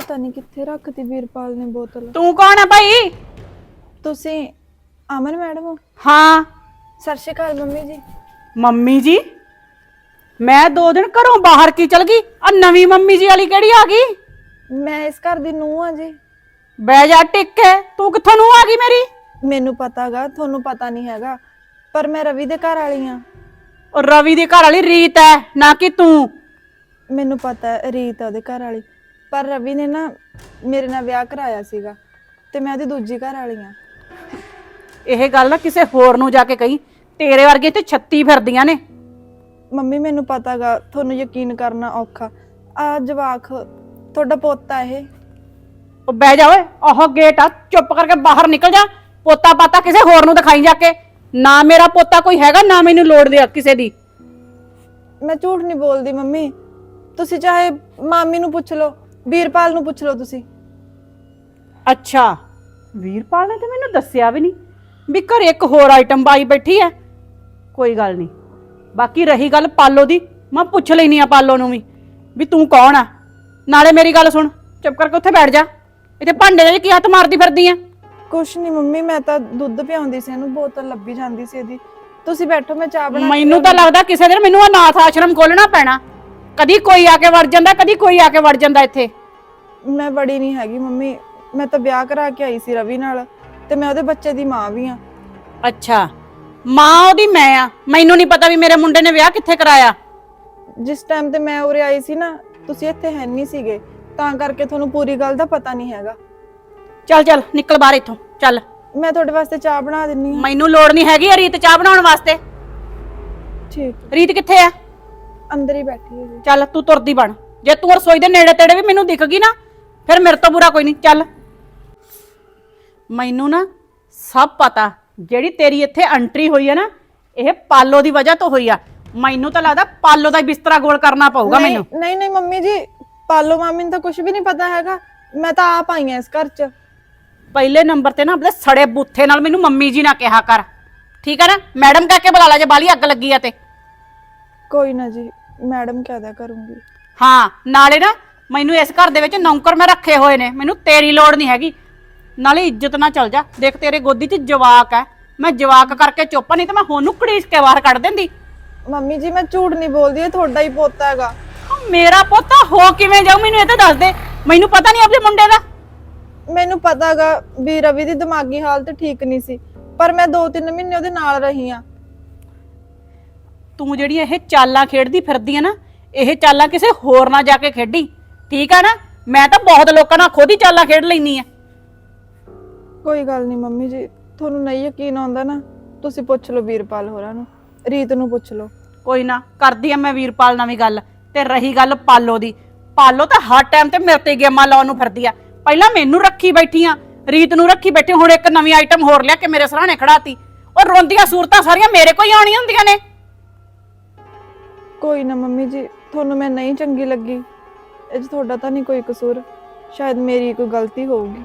ਪਤਾ ਨਹੀਂ ਕਿੱਥੇ ਰੱਖਤੀ ਵੀਰਪਾਲ ਨੇ ਬੋਤਲ। ਤੂੰ ਕੌਣ ਆ ਭਾਈ? ਤੁਸੀਂ ਅਮਨ ਮੈਡਮ ਹੋ? ਹਾਂ। ਸਤਿ ਸ਼੍ਰੀ ਅਕਾਲ ਮੰਮੀ ਜੀ। ਮੰਮੀ ਜੀ? ਮੈਂ ਦੋ ਦਿਨ ਘਰੋਂ ਬਾਹਰ ਕੀ ਚਲ ਗਈ? ਆ ਨਵੀਂ ਮੰਮੀ ਜੀ ਵਾਲੀ ਕਿਹੜੀ ਆ ਗਈ? ਮੈਂ ਇਸ ਘਰ ਦੀ ਨੂੰਹ ਆ ਜੀ। ਬਹਿ ਜਾ ਟਿੱਕੇ ਤੂੰ ਕਿੱਥੋਂ ਨੂੰ ਆ ਗਈ ਮੇਰੀ? ਮੈਨੂੰ ਪਤਾਗਾ ਤੁਹਾਨੂੰ ਪਤਾ ਨਹੀਂ ਹੈਗਾ ਪਰ ਮੈਂ ਰਵੀ ਦੇ ਘਰ ਵਾਲੀ ਆ। ਉਹ ਰਵੀ ਦੀ ਘਰ ਵਾਲੀ ਰੀਤ ਹੈ ਨਾ ਕਿ ਤੂੰ? ਮੈਨੂੰ ਪਤਾ ਹੈ ਰੀਤ ਆ ਉਹਦੇ ਘਰ ਵਾਲੀ। ਪਰ ਰਵੀ ਨੇ ਨਾ ਮੇਰੇ ਨਾਲ ਵਿਆਹ ਕਰਾਇਆ ਸੀਗਾ ਤੇ ਮੈਂ ਉਹਦੀ ਦੂਜੀ ਘਰ ਵਾਲੀ ਆ। ਇਹ ਗੱਲ ਨਾ ਕਿਸੇ ਹੋਰ ਨੂੰ ਜਾ ਕੇ ਕਹੀਂ। ਤੇਰੇ ਵਰਗੇ ਇੱਥੇ 36 ਫਿਰਦੀਆਂ ਨੇ। ਮੰਮੀ ਮੈਨੂੰ ਪਤਾਗਾ ਤੁਹਾਨੂੰ ਯਕੀਨ ਕਰਨਾ ਔਖਾ। ਆ ਜਵਾਕ ਤੁਹਾਡਾ ਪੋਤਾ ਇਹ। ਉਹ ਬਹਿ ਜਾ ਓਏ ਆਹ ਗੇਟ ਆ ਚੁੱਪ ਕਰਕੇ ਬਾਹਰ ਨਿਕਲ ਜਾ। ਪੋਤਾ ਪਾਤਾ ਕਿਸੇ ਹੋਰ ਨੂੰ ਦਿਖਾਈ ਜਾ ਕੇ। ਨਾ ਮੇਰਾ ਪੋਤਾ ਕੋਈ ਹੈਗਾ ਨਾ ਮੈਨੂੰ ਲੋੜ ਦੇ ਕਿਸੇ ਦੀ। ਮੈਂ ਝੂਠ ਨਹੀਂ ਬੋਲਦੀ ਮੰਮੀ। ਤੁਸੀਂ ਚਾਹੇ ਮਾਮੀ ਨੂੰ ਪੁੱਛ ਲਓ। ਵੀਰਪਾਲ ਨੂੰ ਪੁੱਛ ਲਓ ਤੁਸੀਂ। ਅੱਛਾ। ਵੀਰਪਾਲ ਨੇ ਤੇ ਮੈਨੂੰ ਦੱਸਿਆ ਵੀ ਨਹੀਂ ਵੀ ਘਰੇ ਇੱਕ ਹੋਰ ਆਈਟਮ ਬਾਈ ਬੈਠੀ ਹੈ ਕੋਈ ਗੱਲ ਨਹੀਂ। ਬਾਕੀ ਰਹੀ ਗੱਲ ਪਾਲੋ ਦੀ। ਮੈਂ ਪੁੱਛ ਲੈਣੀ ਆ ਪਾਲੋ ਨੂੰ ਵੀ ਵੀ ਤੂੰ ਕੌਣ ਆ ਨਾਲੇ ਮੇਰੀ ਗੱਲ ਸੁਣ ਚੁੱਪ ਕਰਕੇ ਉੱਥੇ ਬੈਠ ਜਾ। ਇੱਥੇ ਭਾਂਡੇ ਦੇ ਵਿੱਚ ਕੀ ਹੱਥ ਮਾਰਦੀ ਫਿਰਦੀ ਆ ਕੁਛ ਨਹੀਂ ਮੰਮੀ ਮੈਂ ਤਾਂ ਦੁੱਧ ਪਿਆਉਂਦੀ ਸੀ ਇਹਨੂੰ ਬੋਤਲ ਲੱਭੀ ਜਾਂਦੀ ਸੀ ਇਹਦੀ। ਤੁਸੀਂ ਬੈਠੋ ਮੈਂ ਚਾਹ ਬਣਾ ਕੇ ਮੈਨੂੰ ਤਾਂ ਲੱਗਦਾ ਕਿਸੇ ਦਿਨ ਮੈਨੂੰ ਅਨਾਥ ਆਸ਼ਰਮ ਖੋਲਣਾ ਪੈਣਾ। ਕਦੀ ਕੋਈ ਆ ਕੇ ਵੜ ਜਾਂਦਾ ਕਦੀ ਕੋਈ ਆ ਕੇ ਵੜ ਜਾਂਦਾ ਇੱਥੇ। ਮੈਂ ਬੜੀ ਨਹੀਂ ਹੈਗੀ ਮੰਮੀ ਮੈਂ ਤਾਂ ਵਿਆਹ ਕਰਾ ਕੇ ਆਈ ਸੀ ਰਵੀ ਨਾਲ ਤੇ ਮੈਂ ਉਹਦੇ ਬੱਚੇ ਦੀ ਮਾਂ ਵੀ ਆ ਅੱਛਾ ਮਾਂ ਉਹਦੀ ਮੈਂ ਆ ਮੈਨੂੰ ਨਹੀਂ ਪਤਾ ਵੀ ਮੇਰੇ ਮੁੰਡੇ ਨੇ ਵਿਆਹ ਕਿੱਥੇ ਕਰਾਇਆ। ਜਿਸ ਟਾਈਮ ਤੇ ਮੈਂ ਉਰੇ ਆਈ ਸੀ ਨਾ ਤੁਸੀਂ ਇੱਥੇ ਹੈ ਨਹੀਂ ਸੀਗੇ ਤਾਂ ਕਰਕੇ ਤੁਹਾਨੂੰ ਪੂਰੀ ਗੱਲ ਦਾ ਪਤਾ ਨਹੀਂ ਹੈਗਾ। ਚੱਲ ਚੱਲ ਨਿਕਲ ਬਾਹਰ ਇੱਥੋਂ ਚੱਲ। ਮੈਂ ਤੁਹਾਡੇ ਵਾਸਤੇ ਚਾਹ ਬਣਾ ਦਿੰਨੀ ਮੈਨੂੰ ਲੋੜ ਨਹੀਂ ਹੈਗੀ ਆ ਰੀਤ ਚਾਹ ਬਣਾਉਣ ਵਾਸਤੇ। ਠੀਕ। ਰੀਤ ਕਿੱਥੇ ਆ? ਅੰਦਰ ਹੀ ਬੈਠੀ ਹੈ ਜੀ ਚੱਲ ਤੂੰ ਤੁਰਦੀ ਬਣ। ਜੇ ਤੂੰ ਰਸੋਈ ਦੇ ਨੇੜੇ ਤੇੜੇ ਵੀ ਮੈਨੂੰ ਦਿਖ ਗਈ ਨਾ ਫਿਰ ਮੇਰੇ ਤੋਂ ਬੁਰਾ ਕੋਈ ਨਹੀਂ। ਚੱਲ। ਮੈਨੂੰ ਨਾ ਸਭ ਪਤਾ ਜਿਹੜੀ ਤੇਰੀ ਇੱਥੇ ਐਂਟਰੀ ਹੋਈ ਹੈ ਨਾ ਇਹ ਪਾਲੋ ਦੀ ਵਜ੍ਹਾ ਤੋਂ ਹੋਈ ਆ। ਮੈਨੂੰ ਤਾਂ ਲੱਗਦਾ ਪਾਲੋ ਦਾ ਹੀ ਬਿਸਤਰਾ ਗੋਲ ਕਰਨਾ ਪਊਗਾ ਨਹੀਂ ਮੈਨੂੰ। ਨਹੀਂ ਨਹੀਂ ਮੰਮੀ ਜੀ ਪਾਲੋ ਮਾਮੀ ਨੂੰ ਤਾਂ ਕੁਝ ਵੀ ਨਹੀਂ ਪਤਾ ਹੈਗਾ। ਮੈਂ ਤਾਂ ਆਪ ਆਈ ਹਾਂ ਇਸ ਘਰ 'ਚ। ਪਹਿਲੇ ਨੰਬਰ ਤੇ ਨਾ ਆਪਣੇ ਸੜੇ ਬੁੱਥੇ ਨਾਲ ਮੈਨੂੰ ਮੰਮੀ ਜੀ ਨਾ ਕਿਹਾ ਕਰ। ਠੀਕ ਹੈ ਨਾ? ਮੈਡਮ ਕਹਿ ਕੇ ਬੁਲਾ ਲਾ ਜੇ ਬਾਲੀ ਅੱਗ ਲੱਗੀ ਆ ਤੇ। ਕੋਈ ਨਾ ਜੀ। ਮੈਡਮ ਕਹਿਦਾ ਕਰੂੰਗੀ। ਹਾਂ ਨਾਲੇ ਨਾ ਮੈਨੂੰ ਇਸ ਘਰ ਦੇ ਵਿੱਚ ਨੌਕਰ ਮੈਂ ਰੱਖੇ ਹੋਏ ਨੇ ਮੈਨੂੰ ਤੇਰੀ ਲੋੜ ਨਹੀਂ ਹੈਗੀ। ਨਾਲੇ ਇੱਜ਼ਤ ਨਾ ਚੱਲ ਜਾ ਦੇਖ ਤੇਰੇ ਗੋਦੀ 'ਚ ਜਵਾਕ ਹੈ। ਮੈਂ ਜਵਾਕ ਕਰਕੇ ਚੁੱਪ ਨਹੀਂ ਤੇ ਮੈਂ ਹੁਣ ਨੂੰ ਘੜੀਸ ਕੇ ਬਾਹਰ ਕੱਢ ਦਿੰਦੀ। ਮੰਮੀ ਜੀ ਮੈਂ ਝੂਠ ਨਹੀਂ ਬੋਲਦੀ ਇਹ ਤੁਹਾਡਾ ਹੀ ਪੋਤਾ ਹੈਗਾ। ਮੇਰਾ ਪੁੱਤ ਹੋ ਕਿਵੇਂ ਜਾਊ ਮੈਨੂੰ ਇਹ ਤਾਂ ਦੱਸ ਦੇ। ਮੈਨੂੰ ਪਤਾ ਨਹੀਂ ਆਪਣੇ ਮੁੰਡੇ ਦਾ। ਮੈਨੂੰ ਪਤਾਗਾ ਵੀ ਰਵੀ ਦੀ ਦਿਮਾਗੀ ਹਾਲਤ ਠੀਕ ਨਹੀਂ ਸੀ ਪਰ ਮੈਂ 2-3 ਮਹੀਨੇ ਉਹਦੇ ਨਾਲ ਰਹੀ ਆ ਤੂੰ ਜਿਹੜੀ ਇਹ ਚਾਲਾਂ ਖੇਡਦੀ ਫਿਰਦੀ ਹੈ ਨਾ ਇਹ ਚਾਲਾਂ ਕਿਸੇ ਹੋਰ ਨਾਲ ਜਾ ਕੇ ਖੇਡੀ। ਠੀਕ ਹੈ ਨਾ? ਮੈਂ ਤਾਂ ਬਹੁਤ ਲੋਕਾਂ ਨਾਲ ਖੁਦ ਹੀ ਚਾਲਾਂ ਖੇਡ ਲੈਣੀ ਆ। ਕੋਈ ਗੱਲ ਨਹੀਂ ਮੰਮੀ ਜੀ ਤੁਹਾਨੂੰ ਨਹੀਂ ਯਕੀਨ ਆਉਂਦਾ ਨਾ ਤੁਸੀਂ ਪੁੱਛ ਲਓ ਵੀਰਪਾਲ ਹੋਰਾਂ ਨੂੰ ਰੀਤ ਨੂੰ ਪੁੱਛ ਲਓ। ਕੋਈ ਨਾ ਕਰਦੀ ਆ ਮੈਂ ਵੀਰਪਾਲ ਨਾਲ ਵੀ ਗੱਲ ਤੇ ਰਹੀ ਗੱਲ ਪਾਲੋ ਦੀ। ਪਾਲੋ ਤਾਂ ਹਰ ਟਾਈਮ ਤੇ ਮੇਰੇ ਤੇ ਗੇਮਾਂ ਲਾਉਣ ਨੂੰ ਫਿਰਦੀ ਆ। ਪਹਿਲਾਂ ਮੈਨੂੰ ਰੱਖੀ ਬੈਠੀ ਆ ਰੀਤ ਨੂੰ ਰੱਖੀ ਬੈਠੀ ਹੁਣ ਇੱਕ ਨਵੀਂ ਆਈਟਮ ਹੋਰ ਲਿਆ ਕੇ ਮੇਰੇ ਸਰਾਣੇ ਖੜਾਤੀ ਉਹ ਰੋਂਦੀਆਂ ਸੂਰਤਾਂ ਸਾਰੀਆਂ ਮੇਰੇ ਕੋਲ ਹੀ ਆਉਣੀਆਂ ਹੁੰਦੀਆਂ ਨੇ। ਕੋਈ ਨਾ ਮੰਮੀ ਜੀ ਤੁਹਾਨੂੰ ਮੈਂ ਨਹੀਂ ਚੰਗੀ ਲੱਗੀ। ਇਹ 'ਚ ਤੁਹਾਡਾ ਤਾਂ ਨਹੀਂ ਕੋਈ ਕਸੂਰ। ਸ਼ਾਇਦ ਮੇਰੀ ਕੋਈ ਗਲਤੀ ਹੋਊਗੀ।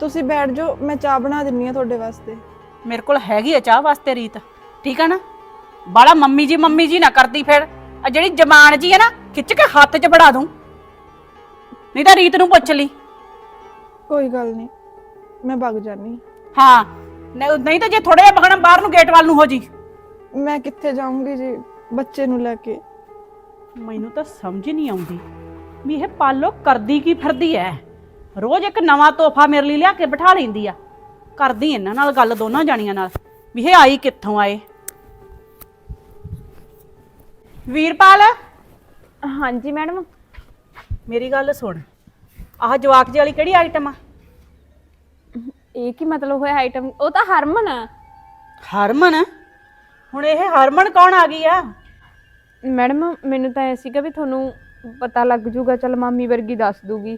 ਤੁਸੀਂ ਬੈਠ ਜਾਓ ਮੈਂ ਚਾਹ ਬਣਾ ਦਿੰਨੀ ਆ ਤੁਹਾਡੇ ਵਾਸਤੇ। ਮੇਰੇ ਕੋਲ ਹੈਗੀ ਆ ਚਾਹ ਵਾਸਤੇ ਰੀਤ। ਠੀਕ ਆ ਨਾ? ਬਾਲਾ ਮੰਮੀ ਜੀ ਮੰਮੀ ਜੀ ਨਾ ਕਰਦੀ ਫਿਰ। ਆ ਜਿਹੜੀ ਜਮਾਨ ਜੀ ਹੈ ਨਾ ਖਿੱਚ ਕੇ ਹੱਥ 'ਚ ਫੜਾ ਦੂੰ। ਨਹੀਂ ਤਾਂ ਰੀਤ ਨੂੰ ਪੁੱਛ ਲਈ। ਕੋਈ ਗੱਲ ਨਹੀਂ ਮੈਂ ਭੱਗ ਜਾਨੀ ਹਾਂ। ਨਹੀਂ ਨਹੀਂ ਤਾਂ ਜੇ ਥੋੜਾ ਜਿਹਾ ਬਖਣਾ ਬਾਹਰ ਨੂੰ ਗੇਟ ਵੱਲ ਨੂੰ ਹੋ ਜੀ। ਮੈਂ ਕਿੱਥੇ ਜਾਊਂਗੀ ਜੀ? ਬੱਚੇ ਨੂੰ ਲੈ ਕੇ। ਮੈਨੂੰ ਤਾਂ ਸਮਝ ਨਹੀਂ ਆਉਂਦੀ ਵੀ ਇਹ ਪਾਲੋ ਕਰਦੀ ਕੀ ਫਿਰਦੀ ਐ। ਰੋਜ਼ ਇੱਕ ਨਵਾਂ ਤੋਹਫਾ ਮੇਰੇ ਲਈ ਲਿਆ ਕੇ ਬਿਠਾ ਲੈਂਦੀ ਆ। ਕਰਦੀ ਇਹਨਾਂ ਨਾਲ ਗੱਲ ਦੋਨਾਂ ਜਾਣੀਆਂ ਨਾਲ ਵੀ ਇਹ ਆਈ ਕਿੱਥੋਂ ਆਏ। ਵੀਰਪਾਲ? ਹਾਂਜੀ ਮੈਡਮ। ਮੇਰੀ ਗੱਲ ਸੁਣ। ਆਹ ਜਵਾਕ ਜੀ ਵਾਲੀ ਕਿਹੜੀ ਆਈਟਮ ਆ? ਇਹ ਕੀ ਮਤਲਬ ਹੋਇਆ ਆਈਟਮ ਉਹ ਤਾਂ ਹਰਮਨ ਆ। ਹਰਮਨ? ਹੁਣ ਇਹ ਹਰਮਨ ਕੌਣ ਆ ਗਈ ਆ? ਮੈਡਮ ਮੈਨੂੰ ਤਾਂ ਐ ਸੀਗਾ ਵੀ ਤੁਹਾਨੂੰ ਪਤਾ ਲੱਗ ਜੂਗਾ ਚਲ ਮਾਮੀ ਵਰਗੀ ਦੱਸ ਦੂਗੀ।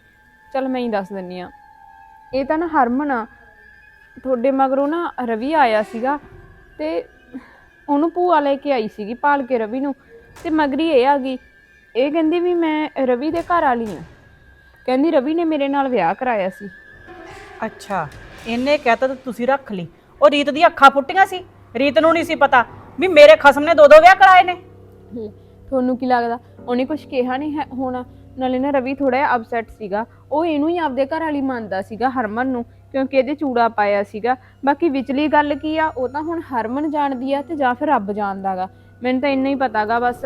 ਚਲ ਮੈਂ ਹੀ ਦੱਸ ਦਿੰਨੀ ਆ। ਇਹ ਤਾਂ ਨਾ ਹਰਮਨ ਆ ਤੁਹਾਡੇ ਮਗਰੋਂ ਨਾ ਰਵੀ ਆਇਆ ਸੀਗਾ ਤੇ ਉਹਨੂੰ ਭੂਆ ਲੈ ਕੇ ਆਈ ਸੀਗੀ ਪਾਲ ਕੇ ਰਵੀ ਨੂੰ। ਤੇ ਮਗਰੀ ਇਹ ਆ ਗਈ ਇਹ ਕਹਿੰਦੀ ਵੀ ਮੈਂ ਰਵੀ ਦੇ ਘਰ ਵਾਲੀ ਆ। ਕਹਿੰਦੀ ਰਵੀ ਨੇ ਮੇਰੇ ਨਾਲ ਵਿਆਹ ਕਰਾਇਆ ਸੀ। ਅੱਛਾ ਇਹਨੇ ਕਹਤਾ ਤਾਂ ਤੁਸੀਂ ਰੱਖ ਲਈ। ਉਹ ਰੀਤ ਦੀ ਅੱਖਾਂ ਫੁੱਟੀਆਂ ਸੀ ਰੀਤ ਨੂੰ ਨਹੀਂ ਸੀ ਪਤਾ। ਵੀ ਮੇਰੇ ਖਸਮ ਨੇ ਦੋ ਦੋ ਵਿਆਹ ਕਰਾਏ ਨੇ। ਹਮ, ਤੁਹਾਨੂੰ ਕੀ ਲੱਗਦਾ? ਉਹਨੇ ਕੁਝ ਕਿਹਾ ਨਹੀਂ ਹੈ ਹੋਣਾ। ਨਾਲੇ ਨਾ ਰਵੀ ਥੋੜਾ ਜਿਹਾ ਅਪਸੈਟ ਸੀਗਾ। ਉਹ ਇਹਨੂੰ ਹੀ ਆਪਦੇ ਘਰ ਵਾਲੀ ਮੰਨਦਾ ਸੀਗਾ ਹਰਮਨ ਨੂੰ ਕਿਉਂਕਿ ਇਹਦੇ ਚੂੜਾ ਪਾਇਆ ਸੀਗਾ। ਬਾਕੀ ਵਿਚਲੀ ਗੱਲ ਕੀ ਆ ਉਹ ਤਾਂ ਹੁਣ ਹਰਮਨ ਜਾਣਦੀ ਆ ਤੇ ਜਾਂ ਫਿਰ ਰੱਬ ਜਾਣਦਾਗਾ। ਮੈਨੂੰ ਤਾਂ ਇੰਨਾ ਹੀ ਪਤਾਗਾ ਬਸ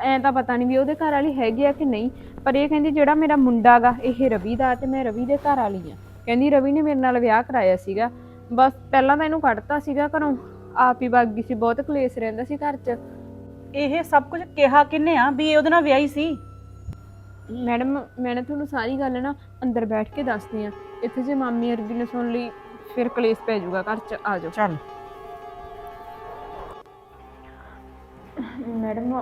ਐਂ ਤਾਂ ਪਤਾ ਨਹੀਂ ਵੀ ਉਹਦੇ ਘਰ ਵਾਲੀ ਹੈਗੀ ਆ ਕਿ ਨਹੀਂ। ਪਰ ਇਹ ਕਹਿੰਦੀ ਜਿਹੜਾ ਮੇਰਾ ਮੁੰਡਾ ਗਾ ਇਹ ਰਵੀ ਦਾ ਤੇ ਮੈਂ ਰਵੀ ਦੇ ਘਰ ਵਾਲੀ ਆ। ਕਹਿੰਦੀ ਰਵੀ ਨੇ ਮੇਰੇ ਨਾਲ ਵਿਆਹ ਕਰਾਇਆ ਸੀਗਾ। ਬਸ ਪਹਿਲਾਂ ਤਾਂ ਇਹਨੂੰ ਕੱਢਤਾ ਸੀਗਾ ਘਰੋਂ। ਆਪ ਹੀ ਗਈ ਸੀ ਬਹੁਤ ਕਲੇਸ਼ ਰਹਿੰਦਾ ਸੀ ਘਰ 'ਚ। ਇਹ ਸਭ ਕੁਝ ਕਿਹਾ ਕਿੰਨੇ ਆ ਵੀ ਇਹ ਉਹਦੇ ਨਾਲ ਵਿਆਹੀ ਸੀ? ਮੈਡਮ ਮੈਂ ਨਾ ਤੁਹਾਨੂੰ ਸਾਰੀ ਗੱਲ ਨਾ ਅੰਦਰ ਬੈਠ ਕੇ ਦੱਸਦੀ ਆ ਇੱਥੇ ਜੇ ਮਾਮੀ ਅਰਬੀ ਨੇ ਸੁਣ ਲਈ ਫਿਰ ਕਲੇਸ਼ ਪੈ ਜਾਊਗਾ ਘਰ 'ਚ ਆ ਜਾਓ। ਚੱਲ। ਮੈਡਮ